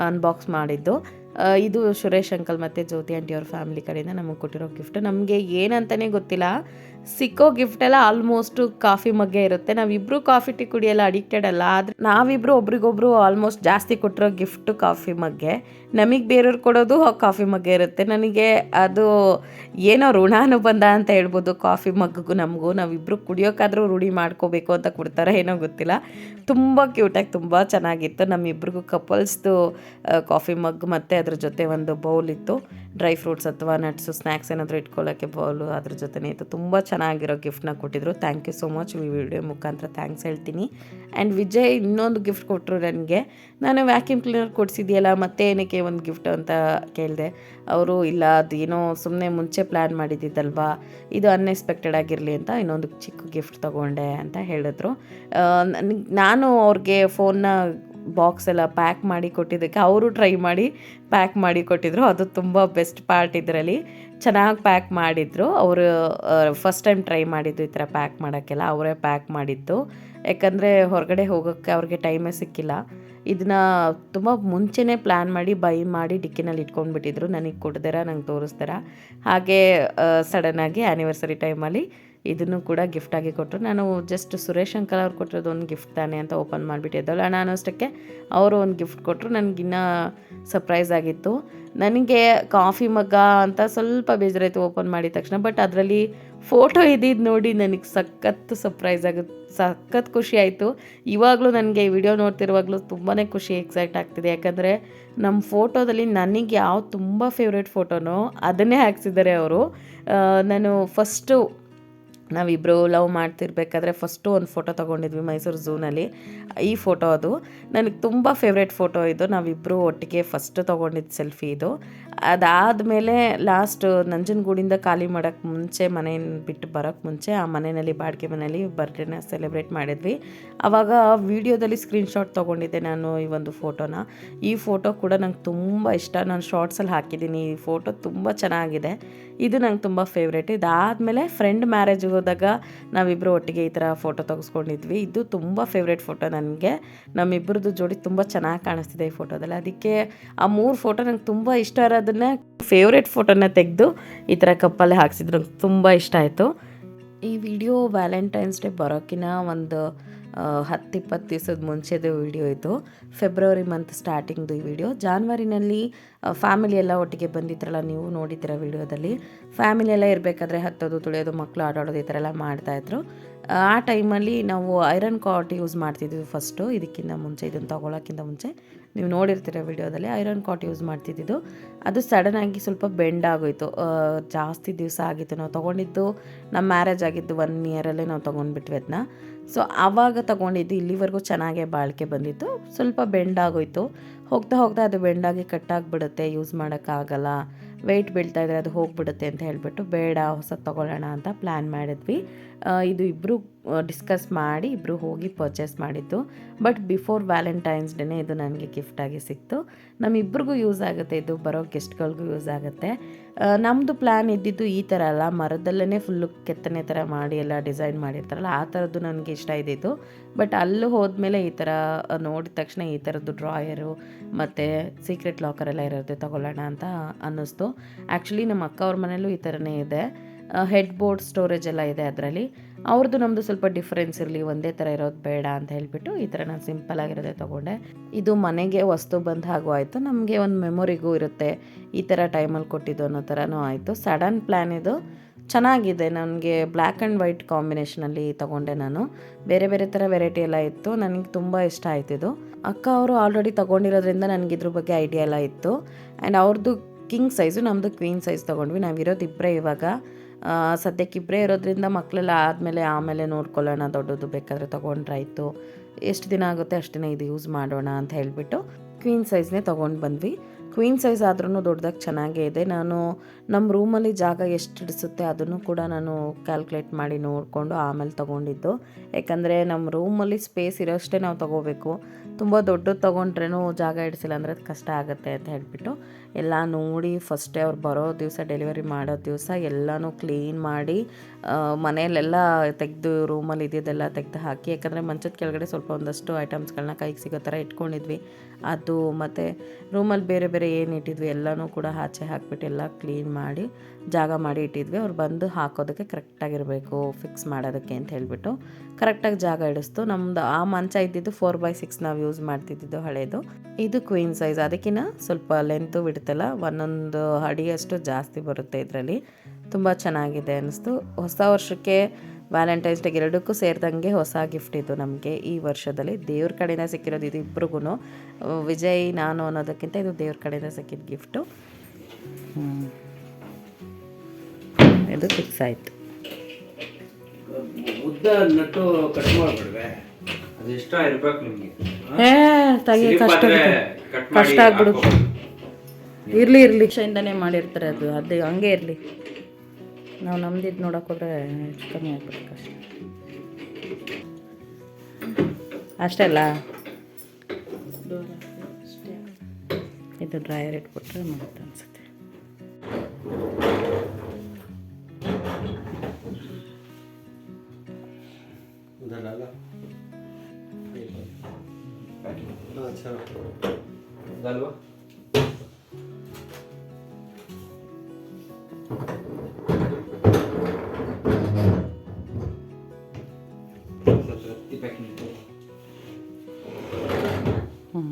ಅನ್ಬಾಕ್ಸ್ ಮಾಡಿದ್ದು. ಇದು ಸುರೇಶ್ ಅಂಕಲ್ ಮತ್ತು ಜ್ಯೋತಿ ಆಂಟಿ ಅವ್ರ ಫ್ಯಾಮಿಲಿ ಕಡೆಯಿಂದ ನಮಗೆ ಕೊಟ್ಟಿರೋ ಗಿಫ್ಟ್ ನಮಗೆ ಏನಂತಲೇ ಗೊತ್ತಿಲ್ಲ. ಸಿಕ್ಕೋ ಗಿಫ್ಟ್ ಎಲ್ಲ ಆಲ್ಮೋಸ್ಟು ಕಾಫಿ ಮಗ್ಗೆ ಇರುತ್ತೆ. ನಾವಿಬ್ಬರು ಕಾಫಿ ಟೀ ಕುಡಿಯಲ್ಲ ಅಡಿಕ್ಟೆಡ್ ಅಲ್ಲ. ಆದರೆ ನಾವಿಬ್ಬರು ಒಬ್ರಿಗೊಬ್ರು ಆಲ್ಮೋಸ್ಟ್ ಜಾಸ್ತಿ ಕೊಟ್ಟಿರೋ ಗಿಫ್ಟು ಕಾಫಿ ಮಗ್ಗೆ ನಮಗೆ ಬೇರೆಯವ್ರು ಕೊಡೋದು ಕಾಫಿ ಮಗ್ಗೆ ಇರುತ್ತೆ. ನನಗೆ ಅದು ಏನೋ ಋಣಾನುಬಂಧ ಅಂತ ಹೇಳ್ಬೋದು ಕಾಫಿ ಮಗ್ಗೂ ನಮಗೂ. ನಾವಿಬ್ಬರು ಕುಡಿಯೋಕ್ಕಾದರೂ ರೂಢಿ ಮಾಡ್ಕೋಬೇಕು ಅಂತ ಕೊಡ್ತಾರೆ ಏನೋ ಗೊತ್ತಿಲ್ಲ. ತುಂಬ ಕ್ಯೂಟಾಗಿ ತುಂಬ ಚೆನ್ನಾಗಿತ್ತು. ನಮ್ಮಿಬ್ರಿಗೂ ಕಪಲ್ಸ್ದು ಕಾಫಿ ಮಗ್ ಮತ್ತು ಅದ್ರ ಜೊತೆ ಒಂದು ಬೌಲ್ ಇತ್ತು. ಡ್ರೈ ಫ್ರೂಟ್ಸ್ ಅಥವಾ ನಟ್ಸು ಸ್ನ್ಯಾಕ್ಸ್ ಏನಾದರೂ ಇಟ್ಕೊಳ್ಳೋಕ್ಕೆ ಬೌಲು ಅದ್ರ ಜೊತೆನೇ ಇತ್ತು. ತುಂಬ ಚೆನ್ನಾಗಿರೋ ಗಿಫ್ಟ್ನ ಕೊಟ್ಟಿದ್ರು. ಥ್ಯಾಂಕ್ ಯು ಸೋ ಮಚ್ ಈ ವಿಡಿಯೋ ಮುಖಾಂತರ ಥ್ಯಾಂಕ್ಸ್ ಹೇಳ್ತೀನಿ. ಆ್ಯಂಡ್ ವಿಜಯ್ ಇನ್ನೊಂದು ಗಿಫ್ಟ್ ಕೊಟ್ಟರು ನನಗೆ. ನಾನು ವ್ಯಾಕ್ಯೂಮ್ ಕ್ಲೀನರ್ ಕೊಡಿಸಿದೆಯಲ್ಲ, ಮತ್ತೆ ಏನಕ್ಕೆ ಒಂದು ಗಿಫ್ಟ್ ಅಂತ ಕೇಳಿದೆ. ಅವರು, ಇಲ್ಲ, ಅದು ಏನೋ ಸುಮ್ಮನೆ ಮುಂಚೆ ಪ್ಲ್ಯಾನ್ ಮಾಡಿದ್ದಿದ್ದಲ್ವಾ, ಇದು ಅನ್ಎಕ್ಸ್ಪೆಕ್ಟೆಡ್ ಆಗಿರಲಿ ಅಂತ ಇನ್ನೊಂದು ಚಿಕ್ಕ ಗಿಫ್ಟ್ ತೊಗೊಂಡೆ ಅಂತ ಹೇಳಿದ್ರು. ನಾನು ಅವ್ರಿಗೆ ಫೋನ್ನ ಬಾಕ್ಸ್ ಎಲ್ಲ ಪ್ಯಾಕ್ ಮಾಡಿ ಕೊಟ್ಟಿದ್ದಕ್ಕೆ ಅವರು ಟ್ರೈ ಮಾಡಿ ಪ್ಯಾಕ್ ಮಾಡಿ ಕೊಟ್ಟಿದ್ರು. ಅದು ತುಂಬ ಬೆಸ್ಟ್ ಪಾರ್ಟ್ ಇದರಲ್ಲಿ. ಚೆನ್ನಾಗಿ ಪ್ಯಾಕ್ ಮಾಡಿದ್ರು. ಅವರು ಫಸ್ಟ್ ಟೈಮ್ ಟ್ರೈ ಮಾಡಿದ್ದು ಈ ಥರ ಪ್ಯಾಕ್ ಮಾಡೋಕ್ಕೆಲ್ಲ ಅವರೇ ಪ್ಯಾಕ್ ಮಾಡಿದ್ದು. ಯಾಕಂದರೆ ಹೊರಗಡೆ ಹೋಗೋಕ್ಕೆ ಅವ್ರಿಗೆ ಟೈಮೇ ಸಿಕ್ಕಿಲ್ಲ. ಇದನ್ನ ತುಂಬ ಮುಂಚೆನೇ ಪ್ಲ್ಯಾನ್ ಮಾಡಿ ಬೈ ಮಾಡಿ ಡಿಕ್ಕಿನಲ್ಲಿ ಇಟ್ಕೊಂಡ್ಬಿಟ್ಟಿದ್ರು. ನನಗೆ ಕೊಡ್ದಾರ, ನಂಗೆ ತೋರಿಸ್ದಾರ. ಹಾಗೆ ಸಡನ್ನಾಗಿ ಆ್ಯನಿವರ್ಸರಿ ಟೈಮಲ್ಲಿ ಇದನ್ನು ಕೂಡ ಗಿಫ್ಟಾಗಿ ಕೊಟ್ಟರು ನಾನು ಜಸ್ಟ್ ಸುರೇಶ್ ಅಂಕಲ್ ಅವ್ರು ಕೊಟ್ಟಿರೋದು ಒಂದು ಗಿಫ್ಟ್ ತಾನೆ ಅಂತ ಓಪನ್ ಮಾಡಿಬಿಟ್ಟಿದ್ದಲ್ಲ ನಾನು ಅಷ್ಟಕ್ಕೆ ಅವರು ಒಂದು ಗಿಫ್ಟ್ ಕೊಟ್ಟರು ನನಗಿನ್ನ ಸರ್ಪ್ರೈಸ್ ಆಗಿತ್ತು. ನನಗೆ ಕಾಫಿ ಮಗ್ಗ ಅಂತ ಸ್ವಲ್ಪ ಬೇಜಾರಾಯಿತು ಓಪನ್ ಮಾಡಿದ ತಕ್ಷಣ. ಬಟ್ ಅದರಲ್ಲಿ ಫೋಟೋ ಇದ್ದಿದ್ದು ನೋಡಿ ನನಗೆ ಸಖತ್ತು ಸರ್ಪ್ರೈಸ್ ಆಗುತ್ತೆ ಸಖತ್ ಖುಷಿ ಆಯಿತು. ಇವಾಗಲೂ ನನಗೆ ಈ ವಿಡಿಯೋ ನೋಡ್ತಿರುವಾಗಲೂ ತುಂಬಾ ಖುಷಿ ಎಕ್ಸೈಟ್ ಆಗ್ತಿದೆ. ಯಾಕಂದರೆ ನಮ್ಮ ಫೋಟೋದಲ್ಲಿ ನನಗೆ ಯಾವ ತುಂಬ ಫೇವ್ರೇಟ್ ಫೋಟೋನೋ ಅದನ್ನೇ ಹಾಕ್ಸಿದ್ದಾರೆ ಅವರು. ನಾನು ಫಸ್ಟು ನಾವಿಬ್ಬರು ಲವ್ ಮಾಡ್ತಿರ್ಬೇಕಾದ್ರೆ ಫಸ್ಟು ಒಂದು ಫೋಟೋ ತೊಗೊಂಡಿದ್ವಿ ಮೈಸೂರು ಝೂನಲ್ಲಿ. ಈ ಫೋಟೋ ಅದು. ನನಗೆ ತುಂಬ ಫೇವ್ರೇಟ್ ಫೋಟೋ ಇದು. ನಾವಿಬ್ಬರು ಒಟ್ಟಿಗೆ ಫಸ್ಟ್ ತೊಗೊಂಡಿದ್ದು ಸೆಲ್ಫಿ ಇದು. ಅದಾದಮೇಲೆ ಲಾಸ್ಟ್ ನಂಜನಗೂಡಿಂದ ಖಾಲಿ ಮಾಡೋಕ್ಕೆ ಮುಂಚೆ ಮನೆಯನ್ನು ಬಿಟ್ಟು ಬರೋಕ್ಕೆ ಮುಂಚೆ ಆ ಮನೆಯಲ್ಲಿ ಬಾಡಿಗೆ ಮನೆಯಲ್ಲಿ ಬರ್ಡೇನ ಸೆಲೆಬ್ರೇಟ್ ಮಾಡಿದ್ವಿ. ಆವಾಗ ವೀಡಿಯೋದಲ್ಲಿ ಸ್ಕ್ರೀನ್ಶಾಟ್ ತೊಗೊಂಡಿದ್ದೆ ನಾನು ಈ ಒಂದು ಫೋಟೋನ. ಈ ಫೋಟೋ ಕೂಡ ನಂಗೆ ತುಂಬ ಇಷ್ಟ. ನಾನು ಶಾರ್ಟ್ಸಲ್ಲಿ ಹಾಕಿದ್ದೀನಿ. ಈ ಫೋಟೋ ತುಂಬ ಚೆನ್ನಾಗಿದೆ. ಇದು ನಂಗೆ ತುಂಬ ಫೇವ್ರೇಟ್ ಇದಾದಮೇಲೆ ಫ್ರೆಂಡ್ ಮ್ಯಾರೇಜ್ಗೆ ಹೋದಾಗ ನಾವಿಬ್ಬರು ಒಟ್ಟಿಗೆ ಈ ಥರ ಫೋಟೋ ತೆಗೆಸ್ಕೊಂಡಿದ್ವಿ. ಇದು ತುಂಬ ಫೇವ್ರೇಟ್ ಫೋಟೋ ನನಗೆ. ನಮ್ಮಿಬ್ಬರದ್ದು ಜೋಡಿ ತುಂಬ ಚೆನ್ನಾಗಿ ಕಾಣಿಸ್ತಿದೆ ಈ ಫೋಟೋದಲ್ಲಿ ಅದಕ್ಕೆ ಆ ಮೂರು ಫೋಟೋ ನಂಗೆ ತುಂಬ ಇಷ್ಟ ಇರೋದನ್ನೇ ಫೇವ್ರೇಟ್ ಫೋಟೋನ ತೆಗೆದು ಈ ಥರ ಕಪ್ಪಲ್ಲಿ ಹಾಕ್ಸಿದ್ರು. ನಂಗೆ ತುಂಬ ಇಷ್ಟ ಆಯಿತು. ಈ ವಿಡಿಯೋ ವ್ಯಾಲೆಂಟೈನ್ಸ್ ಡೇ ಬರೋಕ್ಕಿಂತ ಒಂದು ಹತ್ತು ಇಪ್ಪತ್ತು ದಿವಸದ ಮುಂಚೆದು ವಿಡಿಯೋ ಇದು. ಫೆಬ್ರವರಿ ಮಂತ್ ಸ್ಟಾರ್ಟಿಂಗ್ದು ಈ ವಿಡಿಯೋ ಜಾನ್ವರಿನಲ್ಲಿ ಫ್ಯಾಮಿಲಿ ಎಲ್ಲ ಒಟ್ಟಿಗೆ ಬಂದಿದ್ರಲ್ಲ, ನೀವು ನೋಡಿದ್ದೀರ ವಿಡಿಯೋದಲ್ಲಿ ಫ್ಯಾಮಿಲಿ ಎಲ್ಲ ಇರಬೇಕಾದ್ರೆ ಹತ್ತೋದು, ತುಳಿಯೋದು ಮಕ್ಕಳು ಆಟಾಡೋದು ಈ ಥರ ಎಲ್ಲ ಮಾಡ್ತಾಯಿದ್ರು ಆ ಟೈಮಲ್ಲಿ ನಾವು ಐರನ್ ಕಾಟ್ ಯೂಸ್ ಮಾಡ್ತಿದ್ವಿ ಫಸ್ಟು ಇದಕ್ಕಿಂತ ಮುಂಚೆ, ಇದನ್ನು ತೊಗೊಳಕ್ಕಿಂತ ಮುಂಚೆ. ನೀವು ನೋಡಿರ್ತೀರ ವಿಡಿಯೋದಲ್ಲಿ ಐರನ್ ಕಾಟ್ ಯೂಸ್ ಮಾಡ್ತಿದ್ದಿದ್ದು. ಅದು ಸಡನ್ನಾಗಿ ಸ್ವಲ್ಪ ಬೆಂಡ್ ಆಗೋಯ್ತು. ಜಾಸ್ತಿ ದಿವಸ ಆಗಿತ್ತು. ನಾವು ತೊಗೊಂಡಿದ್ದು, ನಮ್ಮ ಮ್ಯಾರೇಜ್ ಆಗಿದ್ದು ಒನ್ ಇಯರಲ್ಲೇ ನಾವು ತೊಗೊಂಡ್ಬಿಟ್ವಿ ಅದನ್ನ ಸೊ ಆವಾಗ ತೊಗೊಂಡಿದ್ದು ಇಲ್ಲಿವರೆಗೂ ಚೆನ್ನಾಗೇ ಬಾಳಿಕೆ ಬಂದಿತ್ತು. ಸ್ವಲ್ಪ ಬೆಂಡ್ ಆಗೋಯ್ತು ಹೋಗ್ತಾ ಹೋಗ್ತಾ ಅದು ಬೆಂಡಾಗಿ ಕಟ್ಟಾಗಿಬಿಡುತ್ತೆ. ಯೂಸ್ ಮಾಡೋಕ್ಕಾಗಲ್ಲ. ವೆಯ್ಟ್ ಬೀಳ್ತಾ ಇದ್ರೆ ಅದು ಹೋಗ್ಬಿಡುತ್ತೆ ಅಂತ ಹೇಳಿಬಿಟ್ಟು ಬೇಡ ಹೊಸ ತೊಗೊಳ್ಳೋಣ ಅಂತ ಪ್ಲ್ಯಾನ್ ಮಾಡಿದ್ವಿ. ಇದು ಇಬ್ಬರು ಡಿಸ್ಕಸ್ ಮಾಡಿ ಇಬ್ಬರು ಹೋಗಿ ಪರ್ಚೇಸ್ ಮಾಡಿದ್ದು. ಬಟ್ ಬಿಫೋರ್ ವ್ಯಾಲೆಂಟೈನ್ಸ್ ಡೇನೇ ಇದು ನನಗೆ ಗಿಫ್ಟಾಗಿ ಸಿಕ್ತು. ನಮ್ಮಿಬ್ರಿಗೂ ಯೂಸ್ ಆಗುತ್ತೆ, ಇದು ಬರೋ ಗೆಸ್ಟ್ಗಳಿಗೂ ಯೂಸ್ ಆಗುತ್ತೆ. ನಮ್ಮದು ಪ್ಲ್ಯಾನ್ ಇದ್ದಿದ್ದು ಈ ಥರ ಅಲ್ಲ. ಮರದಲ್ಲೇ ಫುಲ್ಲು ಕೆತ್ತನೆ ಥರ ಮಾಡಿ ಎಲ್ಲ ಡಿಸೈನ್ ಮಾಡಿರ್ತಾರಲ್ಲ, ಆ ಥರದ್ದು ನನಗೆ ಇಷ್ಟ ಇದ್ದಿದ್ದು. ಬಟ್ ಅಲ್ಲಿ ಹೋದ್ಮೇಲೆ ಈ ಥರ ನೋಡಿದ ತಕ್ಷಣ ಈ ಥರದ್ದು ಡ್ರಾಯರು ಮತ್ತು ಸೀಕ್ರೆಟ್ ಲಾಕರ್ ಎಲ್ಲ ಇರೋದು ತಗೊಳ್ಳೋಣ ಅಂತ ಅನ್ನಿಸ್ತು. ಆ್ಯಕ್ಚುಲಿ ನಮ್ಮ ಅಕ್ಕ ಅವ್ರ ಮನೇಲೂ ಈ ಥರನೇ ಇದೆ. ಹೆಡ್ ಬೋರ್ಡ್ ಸ್ಟೋರೇಜ್ ಎಲ್ಲ ಇದೆ ಅದರಲ್ಲಿ. ಅವ್ರದ್ದು ನಮ್ಮದು ಸ್ವಲ್ಪ ಡಿಫ್ರೆನ್ಸ್ ಇರಲಿ, ಒಂದೇ ಥರ ಇರೋದು ಬೇಡ ಅಂತ ಹೇಳಿಬಿಟ್ಟು ಈ ಥರ ನಾನು ಸಿಂಪಲ್ ಆಗಿರೋದೇ ತೊಗೊಂಡೆ. ಇದು ಮನೆಗೆ ವಸ್ತು ಬಂದ ಹಾಗೂ ಆಯಿತು, ನಮಗೆ ಒಂದು ಮೆಮೊರಿಗೂ ಇರುತ್ತೆ ಈ ಥರ ಟೈಮಲ್ಲಿ ಕೊಟ್ಟಿದ್ದು ಅನ್ನೋ ಥರನೂ ಆಯಿತು. ಸಡನ್ ಪ್ಲ್ಯಾನ್ ಇದು. ಚೆನ್ನಾಗಿದೆ, ನನಗೆ ಬ್ಲ್ಯಾಕ್ ಆ್ಯಂಡ್ ವೈಟ್ ಕಾಂಬಿನೇಷನಲ್ಲಿ ತೊಗೊಂಡೆ ನಾನು. ಬೇರೆ ಬೇರೆ ಥರ ವೆರೈಟಿ ಎಲ್ಲ ಇತ್ತು, ನನಗೆ ತುಂಬ ಇಷ್ಟ ಆಯ್ತಿದು ಅಕ್ಕ ಅವರು ಆಲ್ರೆಡಿ ತೊಗೊಂಡಿರೋದ್ರಿಂದ ನನಗೆ ಇದ್ರ ಬಗ್ಗೆ ಐಡಿಯಾ ಎಲ್ಲ ಇತ್ತು. ಆ್ಯಂಡ್ ಅವ್ರದ್ದು ಕಿಂಗ್ ಸೈಜು ನಮ್ಮದು ಕ್ವೀನ್ ಸೈಜ್ ತೊಗೊಂಡ್ವಿ. ನಾವಿರೋದು ಇಬ್ಬರೇ ಇವಾಗ. ಸದ್ಯಕ್ಕೆ ಇಬ್ಬರೇ ಇರೋದ್ರಿಂದ ಮಕ್ಕಳೆಲ್ಲ ಆದಮೇಲೆ ಆಮೇಲೆ ನೋಡ್ಕೊಳ್ಳೋಣ, ದೊಡ್ಡದು ಬೇಕಾದರೆ ತೊಗೊಂಡ್ರಾಯ್ತು ಎಷ್ಟು ದಿನ ಆಗುತ್ತೆ ಅಷ್ಟು ಇದು ಯೂಸ್ ಮಾಡೋಣ ಅಂತ ಹೇಳಿಬಿಟ್ಟು ಕ್ವೀನ್ ಸೈಜ್ನೇ ತೊಗೊಂಡು ಬಂದ್ವಿ. ಕ್ವೀನ್ ಸೈಜ್ ಆದ್ರೂ ದೊಡ್ಡದಾಗಿ ಚೆನ್ನಾಗೇ ಇದೆ. ನಾನು ನಮ್ಮ ರೂಮಲ್ಲಿ ಜಾಗ ಎಷ್ಟು ಹಿಡಿಸುತ್ತೆ ಅದನ್ನು ಕೂಡ ನಾನು ಕ್ಯಾಲ್ಕುಲೇಟ್ ಮಾಡಿ ನೋಡಿಕೊಂಡು ಆಮೇಲೆ ತೊಗೊಂಡಿದ್ದು. ಯಾಕಂದರೆ ನಮ್ಮ ರೂಮಲ್ಲಿ ಸ್ಪೇಸ್ ಇರೋಷ್ಟೇ ನಾವು ತೊಗೋಬೇಕು. ತುಂಬ ದೊಡ್ಡದು ತೊಗೊಂಡ್ರೇನು ಜಾಗ ಹಿಡಿಸಿಲ್ಲ ಅಂದರೆ ಅದು ಕಷ್ಟ ಆಗುತ್ತೆ ಅಂತ ಹೇಳಿಬಿಟ್ಟು ಎಲ್ಲ ನೋಡಿ ಫಸ್ಟೇ ಅವ್ರು ಬರೋ ದಿವಸ ಡೆಲಿವರಿ ಮಾಡೋ ದಿವಸ ಎಲ್ಲನೂ ಕ್ಲೀನ್ ಮಾಡಿ ಮನೆಯಲ್ಲೆಲ್ಲ ತೆಗೆದು ರೂಮಲ್ಲಿ ಇದ್ದಿದ್ದೆಲ್ಲ ತೆಗೆದು ಹಾಕಿ, ಯಾಕಂದರೆ ಮಂಚದ ಕೆಳಗಡೆ ಸ್ವಲ್ಪ ಒಂದಷ್ಟು ಐಟಮ್ಸ್ಗಳನ್ನ ಕೈಗೆ ಸಿಗೋ ಥರ ಇಟ್ಕೊಂಡಿದ್ವಿ. ಅದು ಮತ್ತು ರೂಮಲ್ಲಿ ಬೇರೆ ಬೇರೆ ಏನು ಇಟ್ಟಿದ್ವಿ ಎಲ್ಲನೂ ಕೂಡ ಆಚೆ ಹಾಕಿಬಿಟ್ಟು ಎಲ್ಲ ಕ್ಲೀನ್ ಮಾಡಿ, ಜಾಗ ಮಾಡಿ ಇಟ್ಟಿದ್ವಿ. ಅವ್ರು ಬಂದು ಹಾಕೋದಕ್ಕೆ ಕರೆಕ್ಟಾಗಿರಬೇಕು ಫಿಕ್ಸ್ ಮಾಡೋದಕ್ಕೆ ಅಂತ ಹೇಳಿಬಿಟ್ಟು. ಕರೆಕ್ಟಾಗಿ ಜಾಗ ಇಡಿಸ್ತು. ನಮ್ಮದು ಆ ಮಂಚ ಇದ್ದಿದ್ದು ಫೋರ್ ಬೈ ಸಿಕ್ಸ್ ನಾವು ಯೂಸ್ ಮಾಡ್ತಿದ್ದಿದ್ದು ಹಳೇದು. ಇದು ಕ್ವೀನ್ ಸೈಜ್ ಅದಕ್ಕಿಂತ ಸ್ವಲ್ಪ ಲೆಂತು ಬಿಡುತ್ತಲ್ಲ ಒಂದೊಂದು ಅಡಿಯಷ್ಟು ಜಾಸ್ತಿ ಬರುತ್ತೆ ಇದರಲ್ಲಿ. ತುಂಬ ಚೆನ್ನಾಗಿದೆ ಅನ್ನಿಸ್ತು ಹೊಸ ವರ್ಷಕ್ಕೆ ವ್ಯಾಲೆಂಟೈನ್ಸ್ ಡೇಗೆ ಎರಡಕ್ಕೂ ಸೇರಿದಂಗೆ ಹೊಸ ಗಿಫ್ಟ್ ಇದು ನಮಗೆ ಈ ವರ್ಷದಲ್ಲಿ. ದೇವ್ರ ಕಡೆಯಿಂದ ಸಿಕ್ಕಿರೋದು ಇದು ಇಬ್ರಿಗೂ ವಿಜಯ್ ನಾನು ಅನ್ನೋದಕ್ಕಿಂತ ಇದು ದೇವ್ರ ಕಡೆಯಿಂದ ಸಿಕ್ಕಿದ ಗಿಫ್ಟು ಇದು ಫಿಕ್ಸ್ ಆಯಿತು. ಉದ್ದ ನಟ್ಟು ಕಟ್ ಮಾಡ್ಬಿಡ್ವೆ. ಅದು ಇಷ್ಟ ಇರ್ಬೇಕು ನಿಮ್ಗೆ. ಏ ತೆಗಿ ಕಷ್ಟ ಕಷ್ಟ ಆಗ್ಬಿಡುತ್ತೆ ಇರಲಿ ಇರಲಿ ಇಂದನೇ ಮಾಡಿರ್ತಾರೆ ಅದು. ಅದು ಹಂಗೆ ಇರಲಿ. ನಾವು ನಮ್ದಿದ್ದು ನೋಡಕ್ಕೆ ಹೋದ್ರೆ ಹೆಚ್ಚು ಕಮ್ಮಿ ಆಗ್ಬಿಟ್ಟು ಕಷ್ಟ. ಅಷ್ಟೇ ಅಲ್ಲ? ಇದು ಡ್ರೈಯರ್ ಇಟ್ಬಿಟ್ರೆ ಮಾಡುತ್ತೆ ಅನ್ಸುತ್ತೆ ಪ್ಯಾಕಿಂಗ್ ಹ್ಞೂ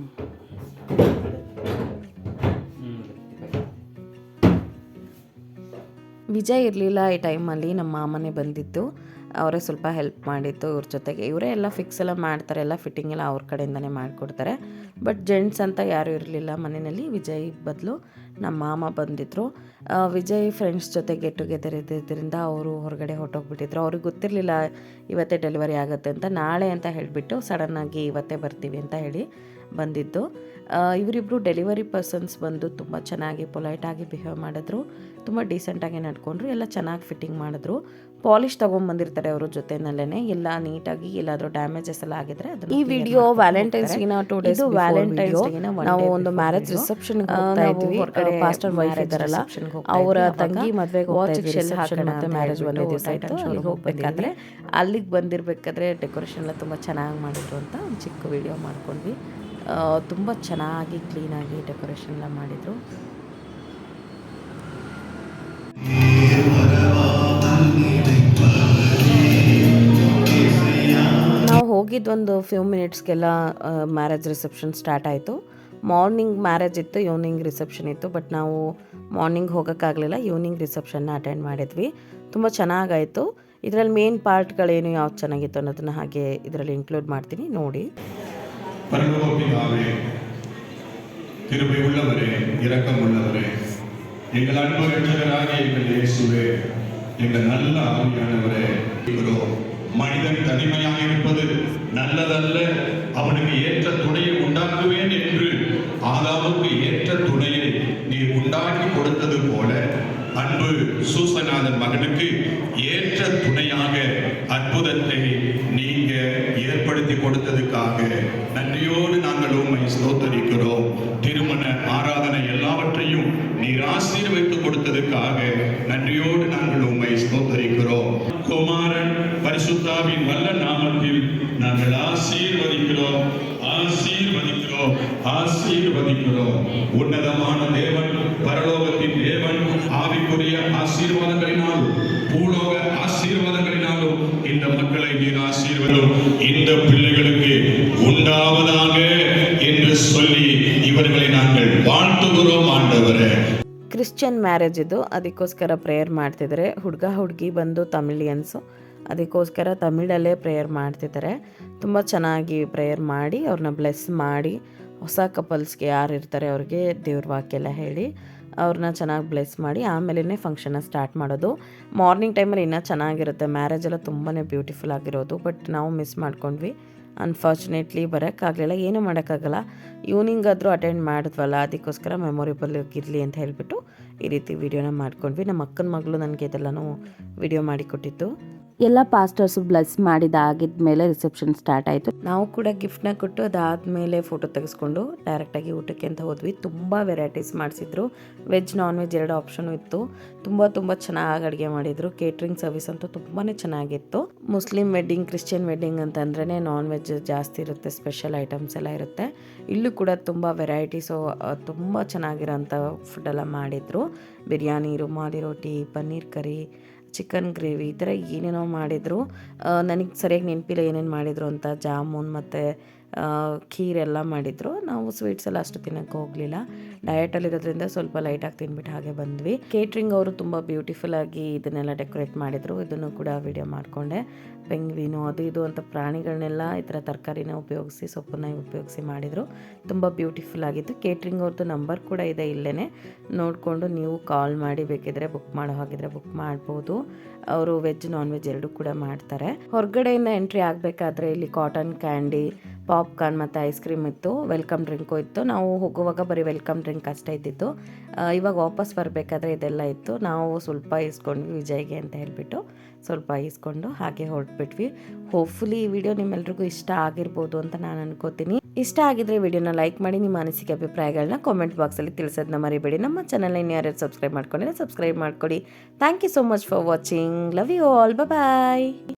ವಿಜಯ್ ಇರಲಿಲ್ಲ ಈ ಟೈಮಲ್ಲಿ ನಮ್ಮ ಮಾಮನೇ ಬಂದಿದ್ದು. ಅವರೇ ಸ್ವಲ್ಪ ಹೆಲ್ಪ್ ಮಾಡಿತ್ತು ಇವ್ರ ಜೊತೆಗೆ. ಇವರೇ ಎಲ್ಲ ಫಿಕ್ಸ್ ಎಲ್ಲ ಮಾಡ್ತಾರೆ, ಎಲ್ಲ ಫಿಟ್ಟಿಂಗ್ ಎಲ್ಲ ಅವ್ರ ಕಡೆಯಿಂದನೇ ಮಾಡಿಕೊಡ್ತಾರೆ. ಬಟ್ ಜೆಂಟ್ಸ್ ಅಂತ ಯಾರೂ ಇರಲಿಲ್ಲ. ಮನೆಯಲ್ಲಿ ವಿಜಯ್ ಬದಲು ನಮ್ಮ ಮಾಮ ಬಂದಿದ್ದರು ವಿಜಯ್ ಫ್ರೆಂಡ್ಸ್ ಜೊತೆ ಗೆಟ್ ಟುಗೆದರ್ ಇದ್ದಿದ್ದರಿಂದ ಅವರು ಹೊರಗಡೆ ಹೊಟ್ಟೋಗ್ಬಿಟ್ಟಿದ್ರು ಅವ್ರಿಗೆ ಗೊತ್ತಿರಲಿಲ್ಲ ಇವತ್ತೇ ಡೆಲಿವರಿ ಆಗುತ್ತೆ ಅಂತ. ನಾಳೆ ಅಂತ ಹೇಳಿಬಿಟ್ಟು ಸಡನ್ನಾಗಿ ಇವತ್ತೇ ಬರ್ತೀವಿ ಅಂತ ಹೇಳಿ ಬಂದಿದ್ದು. ಇವರಿಬ್ಬರು ಡೆಲಿವರಿ ಪರ್ಸನ್ಸ್ ಬಂದು ತುಂಬ ಚೆನ್ನಾಗಿ ಪೊಲೈಟಾಗಿ ಬಿಹೇವ್ ಮಾಡಿದ್ರು. ತುಂಬ ಡೀಸೆಂಟಾಗಿ ನಡ್ಕೊಂಡ್ರು. ಎಲ್ಲ ಚೆನ್ನಾಗಿ ಫಿಟ್ಟಿಂಗ್ ಮಾಡಿದ್ರು. ಪಾಲಿಶ್ ತೊಗೊಂಬಂದಿರ್ತಾರೆ ಅವ್ರ ಜೊತೆನಲ್ಲೇ ಎಲ್ಲ ನೀಟಾಗಿ ಎಲ್ಲಾದರೂ ಡ್ಯಾಮೇಜಸ್ ಎಲ್ಲ ಆಗಿದ್ರೆ ಈ video Valentine's two days Valentine's ನಾವು ಒಂದು ಮ್ಯಾರೇಜ್ ರಿಸೆಪ್ಷನ್ ಪಾಸ್ಟರ್ ವೈಫ್ ಇದ್ದಾರಲ್ಲ ಅವರ ತಂಗಿ ಮದುವೆಗೆ ಅಂತ ಮ್ಯಾರೇಜ್ ಒಂದು ದಿವಸ ಆಯ್ತು ಅಲ್ಲಿಗೆ ಹೋಗ್ಬೇಕಾದ್ರೆ ಅಲ್ಲಿಗೆ ಬಂದಿರಬೇಕಾದ್ರೆ ಡೆಕೋರೇಷನ್ ಎಲ್ಲ ತುಂಬ ಚೆನ್ನಾಗಿ ಮಾಡಿದ್ರು ಅಂತ ಒಂದು ಚಿಕ್ಕ ವಿಡಿಯೋ ಮಾಡ್ಕೊಂಡ್ವಿ. ತುಂಬ ಚೆನ್ನಾಗಿ ಕ್ಲೀನಾಗಿ ಡೆಕೋರೇಷನ್ ಎಲ್ಲ ಮಾಡಿದರು. ನಾವು ಹೋಗಿದ್ದೊಂದು ಫ್ಯೂ ಮಿನಿಟ್ಸ್ಗೆಲ್ಲ ಮ್ಯಾರೇಜ್ ರಿಸೆಪ್ಷನ್ ಸ್ಟಾರ್ಟ್ ಆಯಿತು. ಮಾರ್ನಿಂಗ್ ಮ್ಯಾರೇಜ್ ಇತ್ತು ಈವ್ನಿಂಗ್ ರಿಸೆಪ್ಷನ್ ಇತ್ತು ಬಟ್ ನಾವು ಮಾರ್ನಿಂಗ್ ಹೋಗೋಕ್ಕಾಗಲಿಲ್ಲ ಈವ್ನಿಂಗ್ ರಿಸೆಪ್ಷನ್ನ ಅಟೆಂಡ್ ಮಾಡಿದ್ವಿ. ತುಂಬ ಚೆನ್ನಾಗಾಯಿತು. ಇದರಲ್ಲಿ ಮೇನ್ ಪಾರ್ಟ್ಗಳೇನು ಯಾವ್ದು ಚೆನ್ನಾಗಿತ್ತು ಅನ್ನೋದನ್ನು ಹಾಗೆ ಇದರಲ್ಲಿ ಇನ್ಕ್ಲೂಡ್ ಮಾಡ್ತೀನಿ, ನೋಡಿ. பரலோக பிதாவே கிருபை உள்ளவரே இரக்கம் உள்ளவரே. எங்கள் அன்பு ரட்சகராகிய எங்கள் இயேசுவே எங்கள் நல்ல ஆவியானவரே இவரோ மனிதன் தனிமையாக இருப்பது நல்லதல்ல. அவனுக்கு ஏற்ற துணையை உண்டாக்குவேன் என்று ஆதாவுக்கு ஏற்ற துணையை நீ உண்டாக்கி கொடுத்தது போல அன்பு சூசநாதன் மகனுக்கு ஏற்ற துணையாக அற்புதத்தை ஏற்படுத்தி கொடுத்ததுக்காக நன்றியோடு நாங்கள் உண்மை ஸ்தோத்தரிக்கிறோம். திருமண ஆராதனை எல்லாவற்றையும் நீர் ஆசீர்வைத்து கொடுத்ததுக்காக நன்றியோடு நாங்கள் உண்மை ஸ்தோத்தரிக்கிறோம். குமாரன் பரிசுத்தாவின் ಕ್ರಿಶ್ಚಿಯನ್ ಮ್ಯಾರೇಜ್ ಇದು. ಅದಕ್ಕೋಸ್ಕರ ಪ್ರೇಯರ್ ಮಾಡ್ತಿದ್ದಾರೆ ಹುಡುಗ, ಹುಡುಗಿ ಬಂದು ತಮಿಳಿಯನ್ಸು. ಅದಕ್ಕೋಸ್ಕರ ತಮಿಳಲ್ಲೇ ಪ್ರೇಯರ್ ಮಾಡ್ತಿದ್ದಾರೆ ತುಂಬ ಚೆನ್ನಾಗಿ ಪ್ರೇಯರ್ ಮಾಡಿ, ಅವ್ರನ್ನ ಬ್ಲೆಸ್ ಮಾಡಿ, ಹೊಸ ಕಪಲ್ಸ್ಗೆ ಯಾರು ಇರ್ತಾರೆ ಅವ್ರಿಗೆ ದೇವ್ರ ವಾಕ್ಯ ಎಲ್ಲ ಹೇಳಿ, ಅವ್ರನ್ನ ಚೆನ್ನಾಗಿ ಬ್ಲೆಸ್ ಮಾಡಿ ಆಮೇಲೆ ಫಂಕ್ಷನ್ನ ಸ್ಟಾರ್ಟ್ ಮಾಡೋದು. ಮಾರ್ನಿಂಗ್ ಟೈಮಲ್ಲಿ ಇನ್ನೂ ಚೆನ್ನಾಗಿರುತ್ತೆ. ಮ್ಯಾರೇಜ್ ಎಲ್ಲ ತುಂಬಾ ಬ್ಯೂಟಿಫುಲ್ ಆಗಿರೋದು. ಬಟ್ ನಾವು ಮಿಸ್ ಮಾಡ್ಕೊಂಡ್ವಿ. ಅನ್ಫಾರ್ಚುನೇಟ್ಲಿ ಬರೋಕ್ಕಾಗಲಿಲ್ಲ, ಏನೂ ಮಾಡೋಕ್ಕಾಗಲ್ಲ. ಈವ್ನಿಂಗ್ ಆದರೂ ಅಟೆಂಡ್ ಮಾಡಿದ್ವಲ್ಲ, ಅದಕ್ಕೋಸ್ಕರ ಮೆಮೊರೇಬಲ್ ಇರಲಿ ಅಂತ ಹೇಳಿಬಿಟ್ಟು ಈ ರೀತಿ ವೀಡಿಯೋನ ಮಾಡ್ಕೊಂಡ್ವಿ. ನಮ್ಮ ಅಕ್ಕನ ಮಗಳು ನನಗೆ ಇದೆಲ್ಲನೂ ವಿಡಿಯೋ ಮಾಡಿಕೊಟ್ಟಿತ್ತು ಎಲ್ಲ ಪಾಸ್ಟರ್ಸ್ ಬ್ಲೆಸ್ ಮಾಡಿದಾಗಿದ್ಮೇಲೆ ರಿಸೆಪ್ಷನ್ ಸ್ಟಾರ್ಟ್ ಆಯಿತು. ನಾವು ಕೂಡ ಗಿಫ್ಟ್ನ ಕೊಟ್ಟು ಅದಾದಮೇಲೆ ಫೋಟೋ ತೆಗೆಸ್ಕೊಂಡು ಡೈರೆಕ್ಟಾಗಿ ಊಟಕ್ಕೆ ಅಂತ ಹೋದ್ವಿ. ತುಂಬ ವೆರೈಟೀಸ್ ಮಾಡಿಸಿದ್ರು. ವೆಜ್ ನಾನ್ ವೆಜ್ ಎರಡು ಆಪ್ಷನು ಇತ್ತು. ತುಂಬ ತುಂಬ ಚೆನ್ನಾಗಿ ಅಡುಗೆ ಮಾಡಿದರು. ಕೇಟ್ರಿಂಗ್ ಸರ್ವಿಸ್ ಅಂತೂ ತುಂಬಾ ಚೆನ್ನಾಗಿತ್ತು. ಮುಸ್ಲಿಂ ವೆಡ್ಡಿಂಗ್ ಕ್ರಿಶ್ಚಿಯನ್ ವೆಡ್ಡಿಂಗ್ ಅಂತಂದ್ರೇ ನಾನ್ ವೆಜ್ ಜಾಸ್ತಿ ಇರುತ್ತೆ ಸ್ಪೆಷಲ್ ಐಟಮ್ಸ್ ಎಲ್ಲ ಇರುತ್ತೆ. ಇಲ್ಲೂ ಕೂಡ ತುಂಬ ವೆರೈಟೀಸು ತುಂಬ ಚೆನ್ನಾಗಿರೋಂಥ ಫುಡ್ಡೆಲ್ಲ ಮಾಡಿದರು. Biryani, rumali roti, paneer curry chicken gravy ಈ ಥರ ಏನೇನೋ ಮಾಡಿದರು. ನನಗೆ ಸರಿಯಾಗಿ ನೆನಪಿಲ್ಲ ಏನೇನು ಮಾಡಿದರು ಅಂತ. ಜಾಮೂನ್ ಮತ್ತು ಖೀರ್ ಎಲ್ಲ ಮಾಡಿದರು. ನಾವು ಸ್ವೀಟ್ಸ್ ಎಲ್ಲ ಅಷ್ಟು ತಿನ್ನೋಕ್ಕೆ ಹೋಗಲಿಲ್ಲ. ಡಯಟಲ್ಲಿರೋದ್ರಿಂದ ಸ್ವಲ್ಪ ಲೈಟಾಗಿ ತಿನ್ಬಿಟ್ಟು ಹಾಗೆ ಬಂದ್ವಿ. ಕೇಟ್ರಿಂಗ್ ಅವರು ತುಂಬ ಬ್ಯೂಟಿಫುಲ್ ಆಗಿ ಇದನ್ನೆಲ್ಲ ಡೆಕೋರೇಟ್ ಮಾಡಿದರು. ಇದನ್ನು ಕೂಡ ವಿಡಿಯೋ ಮಾಡಿಕೊಂಡೆ. ಪೆಂಗ್ವಿನು ಅದು ಇದು ಅಂತ ಪ್ರಾಣಿಗಳನ್ನೆಲ್ಲ ಈ ಥರ ತರಕಾರಿನ ಉಪಯೋಗಿಸಿ, ಸೊಪ್ಪನ್ನ ಉಪಯೋಗಿಸಿ ಮಾಡಿದರು. ತುಂಬ ಬ್ಯೂಟಿಫುಲ್ ಆಗಿತ್ತು. ಕೇಟ್ರಿಂಗ್ ಅವ್ರದ್ದು ನಂಬರ್ ಕೂಡ ಇದೆ ಇಲ್ಲೇ ನೋಡಿಕೊಂಡು ನೀವು ಕಾಲ್ ಮಾಡಿ ಬೇಕಿದ್ರೆ ಬುಕ್ ಮಾಡೋ ಹಾಗಿದ್ರೆ ಬುಕ್ ಮಾಡ್ಬೋದು. ಅವರು ವೆಜ್ ನಾನ್ ವೆಜ್ ಎರಡೂ ಕೂಡ ಮಾಡ್ತಾರೆ. ಹೊರಗಡೆಯಿಂದ ಎಂಟ್ರಿ ಆಗಬೇಕಾದ್ರೆ ಇಲ್ಲಿ ಕಾಟನ್ ಕ್ಯಾಂಡಿ ಪಾಪ್ಕಾರ್ನ್ ಮತ್ತು ಐಸ್ ಕ್ರೀಮ್ ಇತ್ತು, ವೆಲ್ಕಮ್ ಡ್ರಿಂಕು ಇತ್ತು. ನಾವು ಹೋಗುವಾಗ ಬರೀ ವೆಲ್ಕಮ್ ಡ್ರಿಂಕ್ ಅಷ್ಟೇ ಇದ್ದಿತ್ತು ಇವಾಗ ವಾಪಸ್ ಬರಬೇಕಾದ್ರೆ ಇದೆಲ್ಲ ಇತ್ತು. ನಾವು ಸ್ವಲ್ಪ ಇಸ್ಕೊಂಡ್ವಿ ವಿಜಯ್ಗೆ ಅಂತ ಹೇಳಿಬಿಟ್ಟು ಸ್ವಲ್ಪ ಇಸ್ಕೊಂಡು ಹಾಗೆ ಹೊರಟ್ಬಿಟ್ವಿ. ಹೋಪ್ಫುಲಿ ಈ ವಿಡಿಯೋ ನಿಮ್ಮೆಲ್ರಿಗೂ ಇಷ್ಟ ಆಗಿರ್ಬೋದು ಅಂತ ನಾನು ಅನ್ಕೋತೀನಿ. ಇಷ್ಟ ಆಗಿದ್ರೆ ವಿಡಿಯೋನ ಲೈಕ್ ಮಾಡಿ, ನಿಮ್ಮ ಅನಿಸಿಕೆ ಅಭಿಪ್ರಾಯಗಳನ್ನ ಕಾಮೆಂಟ್ ಬಾಕ್ಸಲ್ಲಿ ತಿಳಿಸೋದನ್ನ ಮರಿಬೇಡಿ. ನಮ್ಮ ಚಾನಲ್ನ ಇನ್ನು ಯಾರ್ಯಾರು ಸಬ್ಸ್ಕ್ರೈಬ್ ಮಾಡ್ಕೊಂಡಿದ್ರೆ ಸಬ್ಸ್ಕ್ರೈಬ್ ಮಾಡ್ಕೊಡಿ. Thank you so much for watching love you all bye